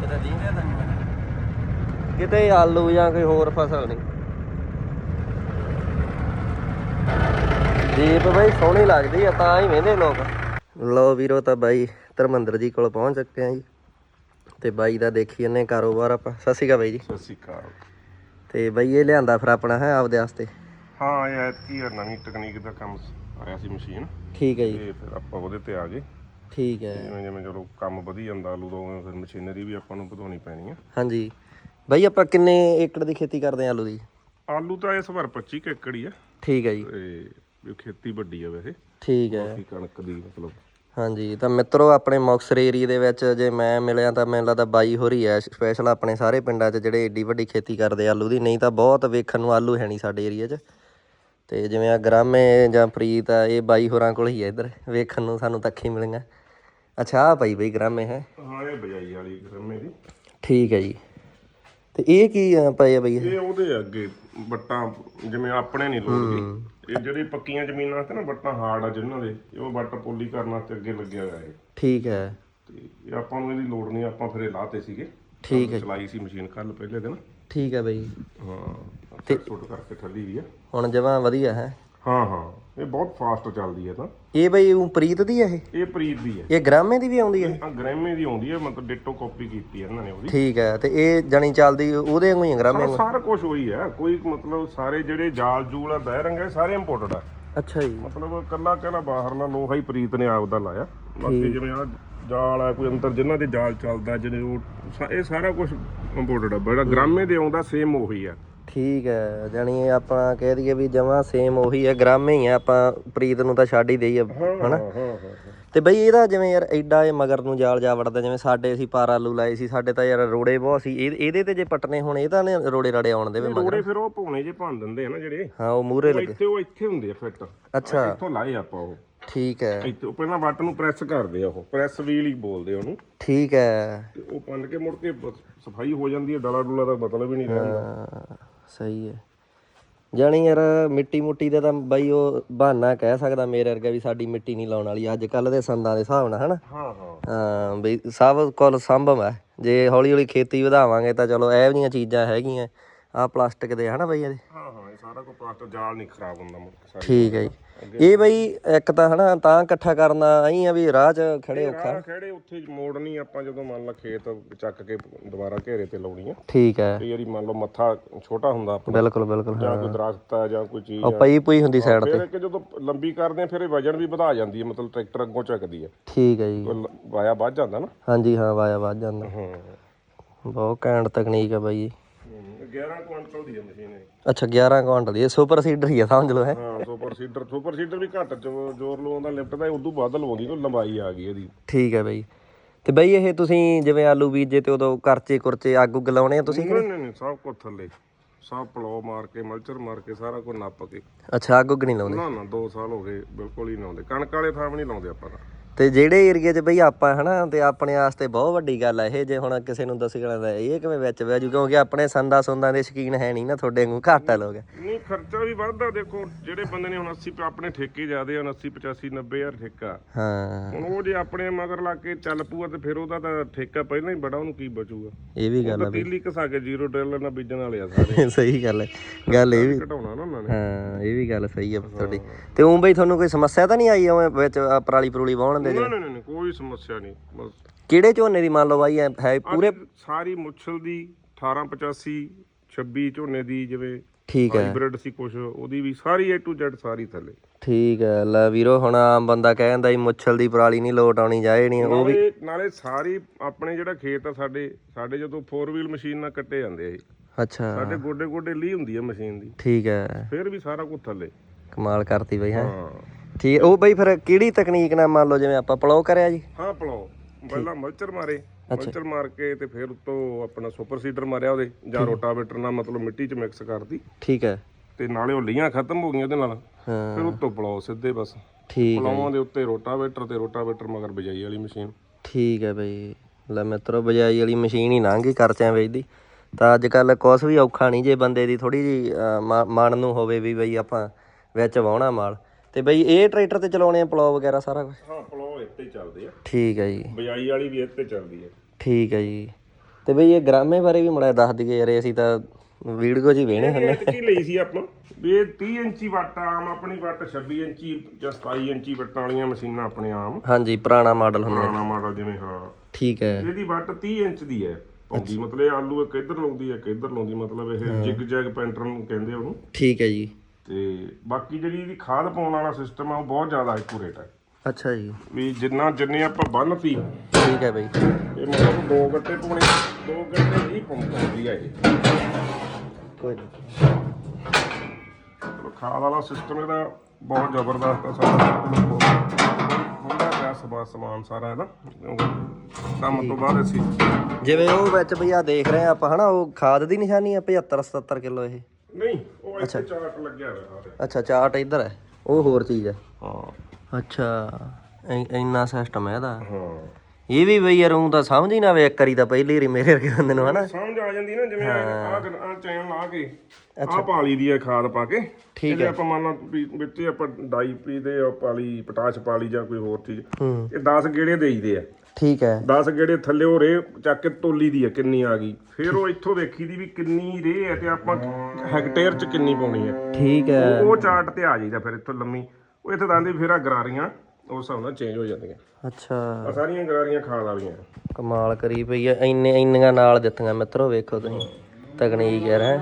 ਕਿਤੇ ਦੀਂਦੇ ਤਾਂ ਨਹੀਂ ਕਿਤੇ ਆਲੂ ਜਾਂ ਕੋਈ ਹੋਰ ਫਸਲ ਨਹੀਂ। ਜੀਪ ਬਾਈ ਸੋਹਣੀ ਲੱਗਦੀ ਆ ਤਾਂ ਹੀ ਵੇਂਦੇ ਲੋਕ। ਲਓ ਵੀਰੋ ਤਾਂ ਬਾਈ ਧਰਮੰਦਰ ਜੀ ਕੋਲ ਪਹੁੰਚ ਚੁੱਕੇ ਆ ਜੀ। ਤੇ ਬਾਈ ਦਾ ਦੇਖੀ ਜੰਨੇ ਕਾਰੋਬਾਰ ਆਪਾਂ। ਸਤਿ ਸ਼੍ਰੀ ਅਕਾਲ ਬਾਈ ਜੀ। ਸਤਿ ਸ਼੍ਰੀ ਅਕਾਲ। ਤੇ ਬਾਈ ਇਹ ਲਿਆਂਦਾ ਫਿਰ ਆਪਣਾ ਹੈ ਆਪਦੇ ਵਾਸਤੇ? ਹਾਂ ਇਹ ਐਤਕੀ ਆ ਨਵੀਂ ਤਕਨੀਕ ਦਾ ਕੰਮ ਆਇਆ ਸੀ ਮਸ਼ੀਨ। ਠੀਕ ਹੈ ਜੀ। ਤੇ ਫਿਰ ਆਪਾਂ ਉਹਦੇ ਤੇ ਆ ਗਏ। ਠੀਕ ਹੈ ਜਿਵੇਂ ਜਿਵੇਂ ਚਲੋ ਕੰਮ ਵਧੀ ਜਾਂਦਾ ਆਲੂ ਦਾ ਉਵੇਂ ਫਿਰ ਮਸ਼ੀਨਰੀ ਵੀ ਆਪਾਂ ਨੂੰ ਵਧਾਉਣੀ ਪੈਣੀ ਆ। ਹਾਂਜੀ। ਬਾਈ ਆਪਾਂ ਕਿੰਨੇ ਏਕੜ ਦੀ ਖੇਤੀ ਕਰਦੇ ਆ ਆਲੂ ਦੀ? ਆਲੂ ਤਾਂ ਇਸ ਵਾਰ 25 ਕੁ ਏਕੜ ਹੀ ਆ। ਠੀਕ ਹੈ ਜੀ। ਤੇ ਵੀ ਖੇਤੀ ਵੱਡੀ ਆ ਵੈਸੇ। ਠੀਕ ਹੈ। ਬਾਕੀ ਕਣਕ ਦੀ ਮਤਲਬ। ਹਾਂਜੀ ਤਾਂ ਮਿੱਤਰੋ ਆਪਣੇ ਮੁਕਤਸਰ ਏਰੀਏ ਦੇ ਵਿੱਚ ਜੇ ਮੈਂ ਮਿਲਿਆ ਤਾਂ ਮੈਨੂੰ ਲੱਗਦਾ ਬਾਈ ਹੋਰੀ ਹੈ ਸਪੈਸ਼ਲ ਆਪਣੇ ਸਾਰੇ ਪਿੰਡਾਂ 'ਚ ਜਿਹੜੇ ਏਡੀ ਵੱਡੀ ਖੇਤੀ ਕਰਦੇ ਆਲੂ ਦੀ। ਨਹੀਂ ਤਾਂ ਬਹੁਤ ਵੇਖਣ ਨੂੰ ਆਲੂ ਹੈ ਨਹੀਂ ਸਾਡੇ ਏਰੀਏ 'ਚ। ਤੇ ਜਿਵੇਂ ਆ ਗ੍ਰਾਮੇ ਜਾਂ ਪ੍ਰੀਤ ਆ ਇਹ ਬਾਈ ਹੋਰਾਂ ਕੋਲ ਹੀ ਆ ਇੱਧਰ। ਵੇਖਣ ਨੂੰ ਸਾਨੂੰ ਤੱਕੀ ਮਿਲੀਆਂ। ਅੱਛਾ ਆ ਭਾਈ ਬਈ ਗ੍ਰਾਮੇ ਹੈ। ਹਾਂ ਇਹ ਬਜਾਈ ਵਾਲੀ ਗਰਮੇ ਦੀ। ਠੀਕ ਹੈ ਜੀ। ਤੇ ਇਹ ਕੀ ਆ ਪਏ ਆ ਬਈ ਇਹ? ਉਹਦੇ ਅੱਗੇ ਵੱਟਾਂ ਜਿਵੇਂ ਆਪਣੇ ਨਹੀਂ ਲੋੜਦੀ। ਇਹ ਜਿਹੜੀ ਪੱਕੀਆਂ ਜ਼ਮੀਨਾਂ ਤੇ ਨਾ ਵੱਟਾਂ ਹਾਰਡ ਆ ਜਿਨ੍ਹਾਂ ਦੇ ਇਹ ਉਹ ਵੱਟ ਪੋਲੀ ਕਰਨ ਵਾਸਤੇ ਅੱਗੇ ਲੱਗਿਆ ਹੋਇਆ ਇਹ। ਠੀਕ ਹੈ। ਤੇ ਇਹ ਆਪਾਂ ਨੂੰ ਇਹਦੀ ਲੋੜ ਨਹੀਂ ਆਪਾਂ ਫਿਰ ਇਹ ਲਾਤੇ ਸੀਗੇ। ਠੀਕ ਹੈ ਚਲਾਈ ਸੀ ਮਸ਼ੀਨ ਕੱਲ ਪਹਿਲੇ ਦਿਨ। ਠੀਕ ਹੈ ਬਈ। ਹਾਂ ਤੇ ਸੁੱਟ ਕਰਕੇ ਠੱਲੀ ਵੀ ਆ। ਹੁਣ ਜਮਾਂ ਵਧੀਆ ਹੈ। ਹਾਂ ਹਾਂ। ਇਹ ਬਹੁਤ ਫਾਸਟ ਚੱਲਦੀ ਹੈ ਤਾਂ। ਇਹ ਬਈ ਉਹ ਪ੍ਰੀਤ ਦੀ ਹੈ ਇਹ? ਇਹ ਪ੍ਰੀਤ ਦੀ ਹੈ ਇਹ ਗ੍ਰਾਮੇ ਦੀ ਵੀ ਆਉਂਦੀ ਹੈ ਆ ਗ੍ਰੈਮੇ ਦੀ ਆਉਂਦੀ ਹੈ ਮਤਲਬ ਡਿਟੋ ਕਾਪੀ ਕੀਤੀ ਹੈ ਇਹਨਾਂ ਨੇ ਉਹਦੀ। ਠੀਕ ਹੈ ਤੇ ਇਹ ਜਣੀ ਚੱਲਦੀ ਉਹਦੇ ਵਾਂਗੂ ਹੀ ਹੈ ਗ੍ਰਾਮੇ ਵਾਂਗੂ? ਸਾਰਾ ਕੁਝ ਹੋਈ ਹੈ ਕੋਈ ਮਤਲਬ ਸਾਰੇ ਜਿਹੜੇ ਜਾਲ ਜੂਲ ਆ ਬਹਿਰੰਗ ਹੈ ਸਾਰੇ ਇੰਪੋਰਟਡ ਆ। ਅੱਛਾ ਜੀ। ਮਤਲਬ ਕੱਲਾ ਕੱਲਾ ਬਾਹਰਲਾ ਲੋਹਾ ਹੀ ਪ੍ਰੀਤ ਨੇ ਆਪਦਾ ਲਾਇਆ। ਬਾਕੀ ਜਿਵੇਂ ਆ ਜਾਲ ਆ ਕੋਈ ਅੰਦਰ ਜਿਨ੍ਹਾਂ ਦੇ ਜਾਲ ਚੱਲਦਾ ਜਿਹੜੇ ਉਹ ਸਾ- ਇਹ ਸਾਰਾ ਕੁਝ ਇੰਪੋਰਟਡ ਆ। ਬੜਾ ਗ੍ਰਾਮੇ ਦੇ ਆਉਂਦਾ ਸੇਮ ਉਹੀ ਆ। ਠੀਕ ਹੈ ਜਾਣੀ ਇਹ ਆਪਾਂ ਕਹਿ ਦਈਏ ਵੀ ਜਮਾਂ ਸੇਮ ਉਹੀ ਹੈ ਗ੍ਰਾਮੇ ਹੀ ਹੈ ਆਪਾਂ ਪ੍ਰੀਤ ਨੂੰ ਤਾਂ ਛੱਡ ਹੀ ਦੇਈਏ ਹਨਾ? ਤੇ ਬਈ ਇਹਦਾ ਜਿਵੇਂ ਯਾਰ ਐਡਾ ਇਹ ਮਗਰ ਨੂੰ ਜਾਲ ਜਾ ਵੜਦਾ ਜਿਵੇਂ ਸਾਡੇ ਅਸੀਂ ਪਾਰ ਆਲੂ ਲਾਏ ਸੀ ਸਾਡੇ ਤਾਂ ਯਾਰ ਰੋੜੇ ਬਹੁਤ ਸੀ ਇਹ- ਇਹਦੇ ਤੇ ਜੇ ਪਟਨੇ ਹੁਣ ਇਹ ਤਾਂ ਨੇ ਰੋੜੇ ਰਾੜੇ ਆਉਣ ਦੇਵੇ ਮਗਰ ਰੋੜੇ ਫਿਰ ਉਹ ਪੌਣੇ ਜੇ ਭੰਨ ਦਿੰਦੇ ਆ ਨਾ ਜਿਹੜੇ। ਹਾਂ ਉਹ ਮੂਰੇ ਉਹ ਲੱਗੇ। ਇੱਥੇ ਉਹ ਇੱਥੇ ਹੁੰਦੇ ਆ ਫਿੱਟ। ਅੱਛਾ। ਇੱਥੋਂ ਲਾਏ ਆਪਾਂ ਉਹ। ਠੀਕ ਹੈ। ਇੱਥੇ ਉਹ ਪਹਿਲਾਂ ਵੱਟ ਨੂੰ ਪ੍ਰੈਸ ਕਰਦੇ ਆ ਉਹ ਪ੍ਰੈਸ ਵੀਲ ਹੀ ਬੋਲਦੇ ਆ ਉਹਨੂੰ। ਠੀਕ ਹੈ। ਤੇ ਉਹ ਪੰਨ ਕੇ ਮੁੜ ਕੇ ਸਫ਼ਾਈ ਹੋ ਜਾਂਦੀ ਹੈ ਡਲਾ ਡੁਲਾ ਦਾ ਮਤਲਬ ਹੀ ਨਹੀਂ ਰਹਿੰਦਾ। ਹਾਂ, ਸਹੀ ਹੈ। ਜਾਣੀ ਯਾਰ ਮਿੱਟੀ ਮੁੱਟੀ ਦਾ ਤਾਂ ਬਾਈ ਉਹ ਬਹਾਨਾ ਕਹਿ ਸਕਦਾ ਮੇਰੇ ਵਰਗਾ ਵੀ ਸਾਡੀ ਮਿੱਟੀ ਨਹੀਂ ਲਾਉਣ ਵਾਲੀ ਅੱਜ ਕੱਲ ਦੇ ਸੰਦਾਂ ਦੇ ਹਿਸਾਬ ਨਾਲ ਹਨਾ? ਹਾਂ ਹਾਂ। ਹਾਂ ਬਈ ਸਭ ਕੋਲ ਸੰਭਵ ਹੈ। ਜੇ ਹੌਲੀ ਹੌਲੀ ਖੇਤੀ ਵਧਾਵਾਂਗੇ ਤਾਂ ਚਲੋ ਇਹ ਜਿਹੀਆਂ ਚੀਜ਼ਾਂ ਹੈਗੀਆਂ ਆ ਪਲਾਸਟਿਕ ਦੇ ਹਨਾ ਬਈ ਇਹਦੇ? ਹਾਂ ਹਾਂ ਇਹ ਸਾਰਾ ਕੁਝ ਪਲਾਸਟਰ ਜਾਲ ਨਹੀਂ ਖਰਾਬ ਹੁੰਦਾ ਮੁੜ ਕੇ ਸਾਰੀ ਠੀਕ ਹੈ ਜੀ। ਇਹ ਬਈ ਇੱਕ ਤਾਂ ਹਨਾ ਤਾਂ ਇਕੱਠਾ ਕਰਨਾ ਐਂ ਆ ਵੀ ਰਾਹ 'ਚ ਖੜੇ ਔਖਾ। ਖੜੇ ਉੱਥੇ ਮੋੜਨੀ ਆਪਾਂ ਜਦੋਂ ਮੰਨ ਲਾ ਖੇਤ ਚੱਕ ਕੇ ਦੁਬਾਰਾ ਘੇਰੇ ਤੇ ਲਾਉਣੀ ਆ। ਠੀਕ ਹੈ ਕਈ ਵਾਰੀ ਮੰਨ ਲਓ ਮੱਥਾ ਛੋਟਾ ਹੁੰਦਾ ਆਪਣਾ ਬਿਲਕੁਲ ਬਿਲਕੁਲ ਜਾਂ ਕੋਈ ਦਰਖਤ ਆ ਜਾਂ ਕੋਈ ਚੀਜ਼ ਉਹ ਆ। ਪਈ ਪਈ ਹੁੰਦੀ ਸਾਈਡ ਤੇ। ਫਿਰ ਜਦੋਂ ਲੰਬੀ ਕਰਦੇ ਆ ਫਿਰ ਇਹ ਵਜਨ ਵੀ ਵਧਾ ਜਾਂਦੀ ਹੈ ਮਤਲਬ ਟਰੈਕਟਰ ਅੱਗੋਂ ਚੱਕਦੀ ਹੈ ਠੀਕ ਹੈ ਜੀ। ਵਾਇਆ ਵੱਧ ਜਾਂਦਾ ਨਾ। ਹਾਂਜੀ ਹਾਂ ਵਾਇਆ ਵੱਧ ਜਾਂਦਾ। ਹਾਂ। ਬਹੁਤ ਘੈਂਟ ਤਕਨੀਕ ਹੈ ਬਾਈ। ਜੀ 11 ਕੁਇੰਟਲ ਦੀ ਹੈ ਮਸ਼ੀਨ ਇਹ। ਅੱਛਾ 11 ਕੁਆਂਟਲ ਦੀ ਇਹ ਸੁਪਰ ਸੀਡਰ ਹੀ ਆ ਸਮਝ ਲਓ ਹੈ। ਹਾਂ ਸੁਪਰ ਸੀਡਰ। ਸੁਪਰ ਸੀਡਰ ਵੀ ਘੱਟ ਜੋ- ਜ਼ੋਰ ਲਵਾਉਂਦਾ ਲਿਫਟ ਦਾ ਉਦੋਂ ਵੱਧ ਲਵਾਉਂਦੀ ਉਹ ਲੰਬਾਈ ਆ ਗਈ ਇਹਦੀ। ਠੀਕ ਹੈ ਬਾਈ। ਤੇ ਬਾਈ ਇਹ ਤੁਸੀਂ ਜਿਵੇਂ ਆਲੂ ਬੀਜੇ ਤੇ ਉਦੋਂ ਕਰਚੇ ਕੁਰਚੇ ਅੱਗ ਉੱਗ ਲਾਉਣੇ ਆ ਤੁਸੀਂ ਨਹੀਂ ਨਹੀਂ ਨਹੀਂ ਸਭ ਕੁਝ ਥੱਲੇ। ਸਭ ਪਲੋ ਮਾਰ ਕੇ ਮਲਚਰ ਮਾਰ ਕੇ ਸਾਰਾ ਕੁਝ ਨੱਪ ਕੇ। ਅੱਛਾ ਅੱਗ ਉੱਗ ਨਹੀਂ ਲਾਉਂਦੇ? ਨਾ ਨਾ 2 ਸਾਲ ਹੋ ਗਏ ਬਿਲਕੁਲ ਹੀ ਨਹੀਂ ਲਾਉਂਦੇ। ਕਣਕ ਵਾਲੇ ਥਾਂ ਵੀ ਨਹੀਂ ਲਾਉਂਦੇ ਆਪਾਂ ਤਾਂ। ਤੇ ਜਿਹੜੇ ਏਰੀਆ 'ਚ ਬਈ ਆਪਾਂ ਹਨਾ ਤੇ ਆਪਣੇ ਵਾਸਤੇ ਬਹੁਤ ਵੱਡੀ ਗੱਲ ਆ ਇਹ ਜੇ ਹੁਣ ਕਿਸੇ ਨੂੰ ਦੱਸ ਦਾ ਇਹ ਕਿਵੇਂ ਵਿੱਚ ਵੈ ਜੂ ਕਿਉਂਕਿ ਆਪਣੇ ਸੰਦਾ ਸੁੰਦਾਂ ਦੇ ਸ਼ਕੀਨ ਹੈ ਨਹੀਂ ਨਾ ਤੁਹਾਡੇ ਵਾਂਗੂ ਘੱਟ ਲੋਕ। ਨਹੀਂ ਖਰਚਾ ਵੀ ਵੱਧਦਾ ਦੇਖੋ ਜਿਹੜੇ ਬੰਦੇ ਨੇ ਹੁਣ 80 ਪ- ਆਪਣੇ ਠੇਕੇ ਜ਼ਿਆਦੇ ਹਨ 80 85 90 ਹਜ਼ਾਰ ਠੇਕਾ। ਹਾਂ। ਹੁਣ ਉਹ ਜੇ ਆਪਣੇ ਮਗਰ ਲਾ ਕੇ ਚੱਲ ਪੂਆ ਤੇ ਫਿਰ ਉਹਦਾ ਤਾਂ ਠੇਕਾ ਪਹਿਲਾਂ ਹੀ ਬੜਾ ਉਹਨੂੰ ਕੀ ਬਚੂਗਾ? ਇਹ ਵੀ ਗੱਲ ਆ ਤੀਲੀ ਘਸਾ ਕੇ ਜ਼ੀਰੋ ਟ੍ਰੇਲਰ ਨਾਲ ਬੀਜਣ ਵਾਲੇ ਆ ਸਾਰੇ। ਸਹੀ ਗੱਲ ਹੈ ਗੱਲ ਇਹ ਵੀ ਘਟਾਉਣਾ ਨਾ ਉਹਨਾਂ ਨੇ। ਹਾਂ ਇਹ ਵੀ ਗੱਲ ਸਹੀ ਆ ਤੁਹਾਡੀ। ਤੇ ਉਹ ਬਈ ਤੁਹਾਨੂੰ ਕੋਈ ਸਮੱਸਿਆ ਤਾਂ ਨਹੀਂ ਆਈ ਉਵੇਂ ਵਿੱਚ ਪਰਾਲੀ ਪਰੂਲੀ ਵਾਹਣ ਨਹੀਂ ਨਹੀਂ ਨਹੀਂ ਕੋਈ ਸਮੱਸਿਆ ਨਹੀਂ ਬਸ। ਕਿਹੜੇ ਝੋਨੇ ਦੀ ਮੰਨ ਲਓ ਬਾਈ ਐ ਹੈ ਪੂਰੇ ਸਾਰੀ ਮੁੱਛਲ ਦੀ 1885 26 ਝੋਨੇ ਦੀ ਜਿਵੇਂ ਠੀਕ ਹੈ। ਹਾਈਬ੍ਰਿਡ ਸੀ ਕੁਛ ਉਹਦੀ ਵੀ ਸਾਰੀ A to Z ਸਾਰੀ ਥੱਲੇ। ਠੀਕ ਹੈ ਲੈ ਵੀਰੋ ਹੁਣ ਆਮ ਬੰਦਾ ਕਹਿੰਦਾ ਹੀ ਮੁੱਛਲ ਦੀ ਪਰਾਲੀ ਨਹੀਂ ਲੋਟ ਆਉਣੀ ਜਾਏ ਨਹੀਂ ਉਹ ਵੀ ਨਾਲੇ ਨਾਲੇ ਸਾਰੀ ਆਪਣੇ ਜਿਹੜਾ ਖੇਤ ਆ ਸਾਡੇ ਸਾਡੇ ਜਦੋਂ 4 ਵੀਲ ਮਸ਼ੀਨ ਨਾਲ ਕੱਟੇ ਜਾਂਦੇ ਆ ਇਹ। ਅੱਛਾ। ਸਾਡੇ ਗੋਡੇ ਗੋਡੇ ਲੀ ਹੁੰਦੀ ਆ ਮਸ਼ੀਨ ਦੀ। ਠੀਕ ਹੈ। ਫਿਰ ਵੀ ਸਾਰਾ ਕੁਝ ਥੱਲੇ। ਕਮਾਲ ਕਰਤੀ ਬਈ ਹੈ। ਹਾਂ। ਠੀਕ ਉਹ ਬਈ ਫਿਰ ਕਿਹੜੀ ਤਕਨੀਕ ਨਾਲ ਮੰਨ ਲਓ ਜਿਵੇਂ ਆਪਾਂ ਪਲੋ ਕਰਿਆ ਜੀ? ਹਾਂ ਪਲਾਓ ਪਹਿਲਾਂ ਮਲਚਰ ਮਾਰੇ। ਮਲਚਰ ਮਾਰ ਕੇ ਤੇ ਫਿਰ ਉੱਤੋਂ ਆਪਣਾ ਸੁਪਰ ਸੀਡਰ ਮਾਰਿਆ ਉਹਦੇ ਜਾਂ ਰੋਟਾਵੇਟਰ ਨਾਲ ਮਤਲਬ ਮਿੱਟੀ 'ਚ ਮਿਕਸ ਕਰਤੀ। ਠੀਕ ਹੈ। ਤੇ ਨਾਲੇ ਉਹ ਲੀਆਂ ਖਤਮ ਹੋ ਗਈਆਂ ਉਹਦੇ ਨਾਲ। ਹਾਂ। ਫਿਰ ਉੱਤੋਂ ਪਲਾਓ ਸਿੱਧੇ ਬਸ। ਠੀਕ ਹੈ ਪਲਾਵਾਂ ਦੇ ਉੱਤੇ ਰੋਟਾਵੇਟਰ ਤੇ ਰੋਟਾਵੇਟਰ ਮਗਰ ਬਜਾਈ ਵਾਲੀ ਮਸ਼ੀਨ। ਠੀਕ ਹੈ ਬਈ। ਲੈ ਮਿੱਤਰੋ ਬਜਾਈ ਵਾਲੀ ਮਸ਼ੀਨ ਹੀ ਲੰਘ ਗਈ ਕਰਚਿਆਂ ਵੇਚਦੀ ਤਾਂ ਅੱਜ ਕੱਲ ਕੁਛ ਵੀ ਔਖਾ ਨਹੀਂ ਜੇ ਬੰਦੇ ਦੀ ਥੋੜੀ ਜੀ ਮਨ ਨੂੰ ਹੋਵੇ ਵੀ ਬਈ ਆਪਾਂ ਵਿੱਚ ਵਾਹਣਾ ਮਾਲ। ਤੇ ਬਈ ਇਹ ਟਰੈਕਟਰ ਤੇ ਚਲਾਉਣੇ ਆ ਪਲੋ ਵਗੈਰਾ ਸਾਰਾ ਕੁਝ ਹਾਂ ਪਲਾਓ ਇੱਥੇ ਚੱਲਦੇ ਆ। ਠੀਕ ਹੈ ਜੀ। ਬਜਾਈ ਵਾਲੀ ਵੀ ਇੱਥੇ ਚੱਲਦੀ ਹੈ ਠੀਕ ਹੈ ਜੀ। ਤੇ ਬਈ ਇਹ ਗ੍ਰਾਮੇ ਬਾਰੇ ਵੀ ਮੜਾ ਦੱਸ ਦਈਏ ਯਾਰ ਅਸੀਂ ਤਾਂ ਵੀਡੀਓ ਹੀ ਵੇਣੇ ਹੁੰਦੇ ਕੀ ਲਈ ਸੀ ਆਪਾਂ? ਵੀ ਇਹ 30 ਇੰਚੀ ਵੱਟ ਆਮ ਆਪਣੀ ਵੱਟ 26 ਇੰਚੀ ਜਾਂ 27 ਇੰਚੀ ਵੱਟਾਂ ਵਾਲੀਆਂ ਮਸ਼ੀਨਾਂ ਆਪਣੇ ਆਮ। ਹਾਂਜੀ ਪੁਰਾਣਾ ਮਾਡਲ ਹੁੰਦਾ ਪੁਰਾਣਾ ਮਾਡਲ ਜਿਵੇਂ ਹਾਂ। ਠੀਕ ਹੈ ਇਹਦੀ ਵੱਟ 30 ਇੰਚ ਦੀ ਹੈ ਪੌਂਦੀ ਮਤਲਬ ਇਹ ਆਲੂ ਇੱਕ ਇੱਧਰ ਲਾਉਂਦੀ ਹੈ ਇੱਕ ਇੱਧਰ ਲਾਉਂਦੀ ਮਤਲਬ ਇਹ ਜਿਗ ਜੈਗ ਪੈਂਟਰਨ ਕਹਿੰਦੇ ਉਹਨੂੰ। ਠੀਕ ਹੈ ਜੀ। ਤੇ ਬਾਕੀ ਜਿਹੜੀ ਇਹਦੀ ਖਾਦ ਪਾਉਣ ਵਾਲਾ ਸਿਸਟਮ ਆ ਉਹ ਬਹੁਤ ਜ਼ਿਆਦਾ ਐਕੂਰੇਟ ਹੈ ਅੱਛਾ ਜੀ। ਵੀ ਜਿੰਨਾ ਜਿੰਨੇ ਆਪਾਂ ਬੰਨਤੀ ਠੀਕ ਹੈ ਬਈ। ਇਹ ਮਤਲਬ ਦੋ ਗੱਟੇ ਪਾਉਣੇ ਦੋ ਗੱਟੇ ਹੀ ਪਾਉਂਦੀ ਹੈ ਇਹ। ਕੋਈ ਨਹੀਂ। ਚਲੋ ਖਾਦ ਵਾਲਾ ਸਿਸਟਮ ਇਹਦਾ ਬਹੁਤ ਜ਼ਬਰਦਸਤ ਆ ਸਾਰਾ। ਹੁੰਦਾ ਪਿਆ ਸਮਾਨ ਸਮਾਨ ਸਾਰਾ ਇਹਦਾ ਕਿਉਂਕਿ ਕੰਮ ਤੋਂ ਬਾਅਦ ਅਸੀਂ ਜਿਵੇਂ ਉਹ ਵਿੱਚ ਬਈ ਆ ਦੇਖ ਰਹੇ ਆ ਆਪਾਂ ਹਨਾ? ਉਹ ਖਾਦ ਦੀ ਨਿਸ਼ਾਨੀ ਆ 75 77 ਕਿਲੋ ਇਹ। ਨਹੀਂ ਇੱਥੇ ਚਾਰਟ ਲੱਗਿਆ ਹੋਇਆ ਅੱਛਾ ਚਾਰਟ ਇੱਧਰ ਹੈ। ਉਹ ਹੋਰ ਚੀਜ਼ ਹੈ। ਹਾਂ। ਅੱਛਾ ਇ- ਇੰਨਾ ਸਿਸਟਮ ਹੈ ਇਹਦਾ। ਹਾਂ। ਇਹ ਵੀ ਬਈ ਯਾਰ ਉਹ ਤਾਂ ਸਮਝ ਹੀ ਨਾ ਆਵੇ ਇੱਕ ਵਾਰੀ ਤਾਂ ਪਹਿਲੀ ਵਾਰੀ ਮੇਰੇ ਵਰਗੇ ਬੰਦੇ ਨੂੰ ਹਨਾ? ਸਮਝ ਆ ਜਾਂਦੀ ਨਾ ਜਿਵੇਂ ਆ ਚੈਨ ਲਾ ਕੇ ਆਹ ਪਾਲੀ ਦੀ ਖਾਦ ਪਾ ਕੇ। ਠੀਕ ਹੈ। ਆਪਾਂ ਮੰਨ ਲਾ ਵੀ ਵਿੱਚ ਆਪਾਂ ਡਾਈ ਪੀ ਦੇ ਪਾਲੀ ਪਟਾਸ਼ ਪਾਲੀ ਜਾਂ ਕੋਈ ਹੋਰ ਚੀਜ਼। ਇਹ 10 ਗੇੜੇ ਦੇਈਦੇ ਆ। ਠੀਕ ਹੈ। 10 ਗੇੜੇ ਥੱਲੇ ਉਹ ਰੇ ਚੱਕ ਕੇ ਤੋਲੀ ਦੀ ਹੈ ਕਿੰਨੀ ਆ ਗਈ। ਫਿਰ ਉਹ ਇੱਥੋਂ ਦੇਖੀ ਦੀ ਵੀ ਕਿੰਨੀ ਰੇ ਹੈ ਤੇ ਆਪਾਂ ਹੈਕਟੇਅਰ ਚ ਕਿੰਨੀ ਪਾਉਣੀ ਹੈ। ਠੀਕ ਹੈ। ਉਹ- ਚਾਰਟ ਤੇ ਆ ਜਾਈਦਾ ਫਿਰ ਇੱਥੋਂ ਲੰਮੀ। ਉਹ ਇੱਥੇ ਦੰਦੇ ਫਿਰ ਆ ਗਰਾਰੀਆਂ ਉਸ ਹਿਸਾਬ ਨਾਲ ਚੇਂਜ ਹੋ ਜਾਂਦੀਆਂ। ਅੱਛਾ। ਆ ਸਾਰੀਆਂ ਗਰਾਰੀਆਂ ਖਾਣ ਵਾਲੀਆਂ। ਕਮਾਲ ਕਰੀ ਪਈ ਐ ਇੰਨੇ ਇੰਨੀਆਂ ਨਾਲ ਦਿੱਤੀਆਂ ਮਿੱਤਰੋ ਵੇਖੋ ਤੁਸੀਂ। ਤਕਨੀਕ ਯਾਰ ਹੈ।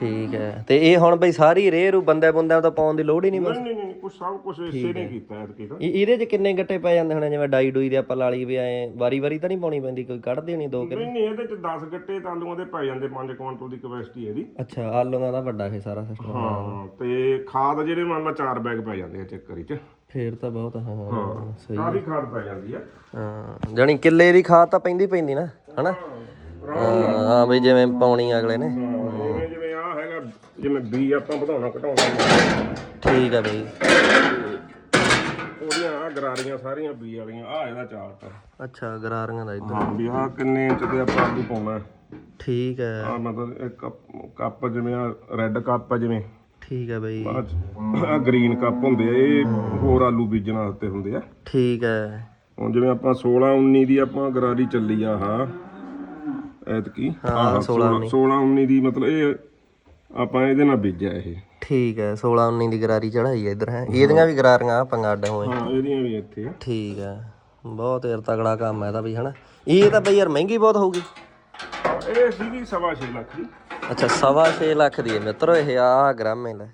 ਠੀਕ ਹੈ। ਤੇ ਇਹ ਹੁਣ ਬਈ ਸਾਰੀ ਰੇਹ ਰੂ ਬੰਦੇ ਬੰਦਿਆਂ ਤੋਂ ਪਾਉਣ ਦੀ ਲੋੜ ਹੀ ਨਹੀਂ ਬਸ? ਨਹੀਂ ਨਹੀਂ ਨਹੀਂ ਕੁਛ ਸਭ ਕੁਝ ਇਸੇ ਨੇ ਕੀਤਾ ਐਤਕੀ ਤਾਂ। ਇਹ- ਇਹਦੇ ਚ ਕਿੰਨੇ ਗੱਟੇ ਪੈ ਜਾਂਦੇ ਹੋਣੇ? ਜਿਵੇਂ ਡਾਈ ਡੂਈ ਦੇ ਆਪਾਂ ਲਾਲੀ ਵੀ ਐ ਵਾਰੀ ਵਾਰੀ ਤਾਂ ਨਹੀਂ ਪਾਉਣੀ ਪੈਂਦੀ ਕੋਈ ਕੱਢ ਦੇਣੀ ਦੋ ਕਿਲੋ? ਨਹੀਂ ਨਹੀਂ ਇਹਦੇ ਚ 10 ਗੱਟੇ ਤਾਂ ਆਲੂਆਂ ਦੇ ਪੈ ਜਾਂਦੇ 5 ਕੁਇੰਟਲ ਦੀ ਕਪੈਸਿਟੀ ਇਹਦੀ। ਅੱਛਾ ਆਲੂਆਂ ਦਾ ਵੱਡਾ ਇਹ ਸਾਰਾ ਸਿਸਟਮ ਹਾਂ ਤੇ ਖਾਦ ਜਿਹੜੇ ਮੰਨ ਲਾ 4 ਬੈਗ ਪੈ ਜਾਂਦੇ ਆ ਚੱਕਰੀ ਚ। ਫੇਰ ਤਾਂ ਬਹੁਤ ਹਾਂ ਹਾਂ ਸਹੀ ਸਾਰੀ ਖਾਦ ਪੈ ਜਾਂਦੀ ਆ। ਹਾਂ ਜਾਣੀ ਕਿੱਲੇ ਦੀ ਖਾਦ ਤਾਂ ਪੈਂਦੀ ਪੈਂਦੀ ਨਾ ਹਨਾ? ਹਾਂ ਹਾਂ ਬਈ ਜਿਵੇਂ ਪਾਉਣੀ ਅਗਲੇ ਨੇ। ਜਿਵੇਂ ਜਿਵੇਂ ਆ ਹੈਗਾ ਜਿਵੇਂ ਬੀ ਆਪਾਂ ਵਧਾਉਣਾ ਘਟਾਉਣਾ ਠੀਕ ਹੈ ਬਈ। ਉਹਦੀਆਂ ਆ ਗਰਾਰੀਆਂ ਸਾਰੀਆਂ ਬੀ ਵਾਲੀਆਂ ਆ ਇਹਦਾ ਚਾਰਟ ਆ ਅੱਛਾ ਗਰਾਰੀਆਂ ਦਾ ਇੱਧਰ। ਹਾਂ ਵੀ ਆ ਕਿੰਨੇ ਇੰਚ ਦੇ ਆਪਾਂ ਆਲੂ ਪਾਉਣਾ। ਠੀਕ ਹੈ ਆ ਮਤਲਬ ਇੱਕ ਕੱਪ ਜਿਵੇਂ ਆ ਰੈੱਡ ਕੱਪ ਆ ਜਿਵੇਂ। ਠੀਕ ਹੈ ਬਈ। ਆ ਗ੍ਰੀਨ ਕੱਪ ਹੁੰਦੇ ਆ ਇਹ ਹੋਰ ਆਲੂ ਬੀਜਣ ਵਾਸਤੇ ਹੁੰਦੇ ਆ। ਠੀਕ ਹੈ ਹੁਣ ਜਿਵੇਂ ਆਪਾਂ 16 19 ਦੀ ਆਪਾਂ ਗਰਾਰੀ ਚੱਲੀ ਆ ਹਾਂ। ਐਤਕੀ। ਹਾਂ 16 16 19 ਦੀ ਮਤਲਬ ਇਹ ਆਪਾਂ ਇਹਦੇ ਨਾਲ ਬੀਜਿਆ ਇਹ। ਠੀਕ ਹੈ 16 19 ਦੀ ਗਰਾਰੀ ਚੜਾਈ ਹੈ ਇੱਧਰ ਹੈ ਇਹਦੀਆਂ ਵੀ ਗਰਾਰੀਆਂ ਆ ਪੰਗਾਡ ਹੋਏ ਹਾਂ ਇਹਦੀਆਂ ਵੀ ਇੱਥੇ ਆ। ਠੀਕ ਹੈ ਬਹੁਤ ਯਾਰ ਤਗੜਾ ਕੰਮ ਹੈ ਇਹਦਾ ਵੀ ਹਨਾ? ਇਹ ਤਾਂ ਬਈ ਯਾਰ ਮਹਿੰਗੀ ਬਹੁਤ ਹੋਊਗੀ। ਇਹ ਸੀਗੀ ਸਵਾ ਛੇ ਲੱਖ ਦੀ। ਅੱਛਾ ਸਵਾ ਛੇ ਲੱਖ ਦੀ ਹੈ ਮਿੱਤਰੋ ਇਹ ਆ ਗ੍ਰਾਮੇ ਲੈ।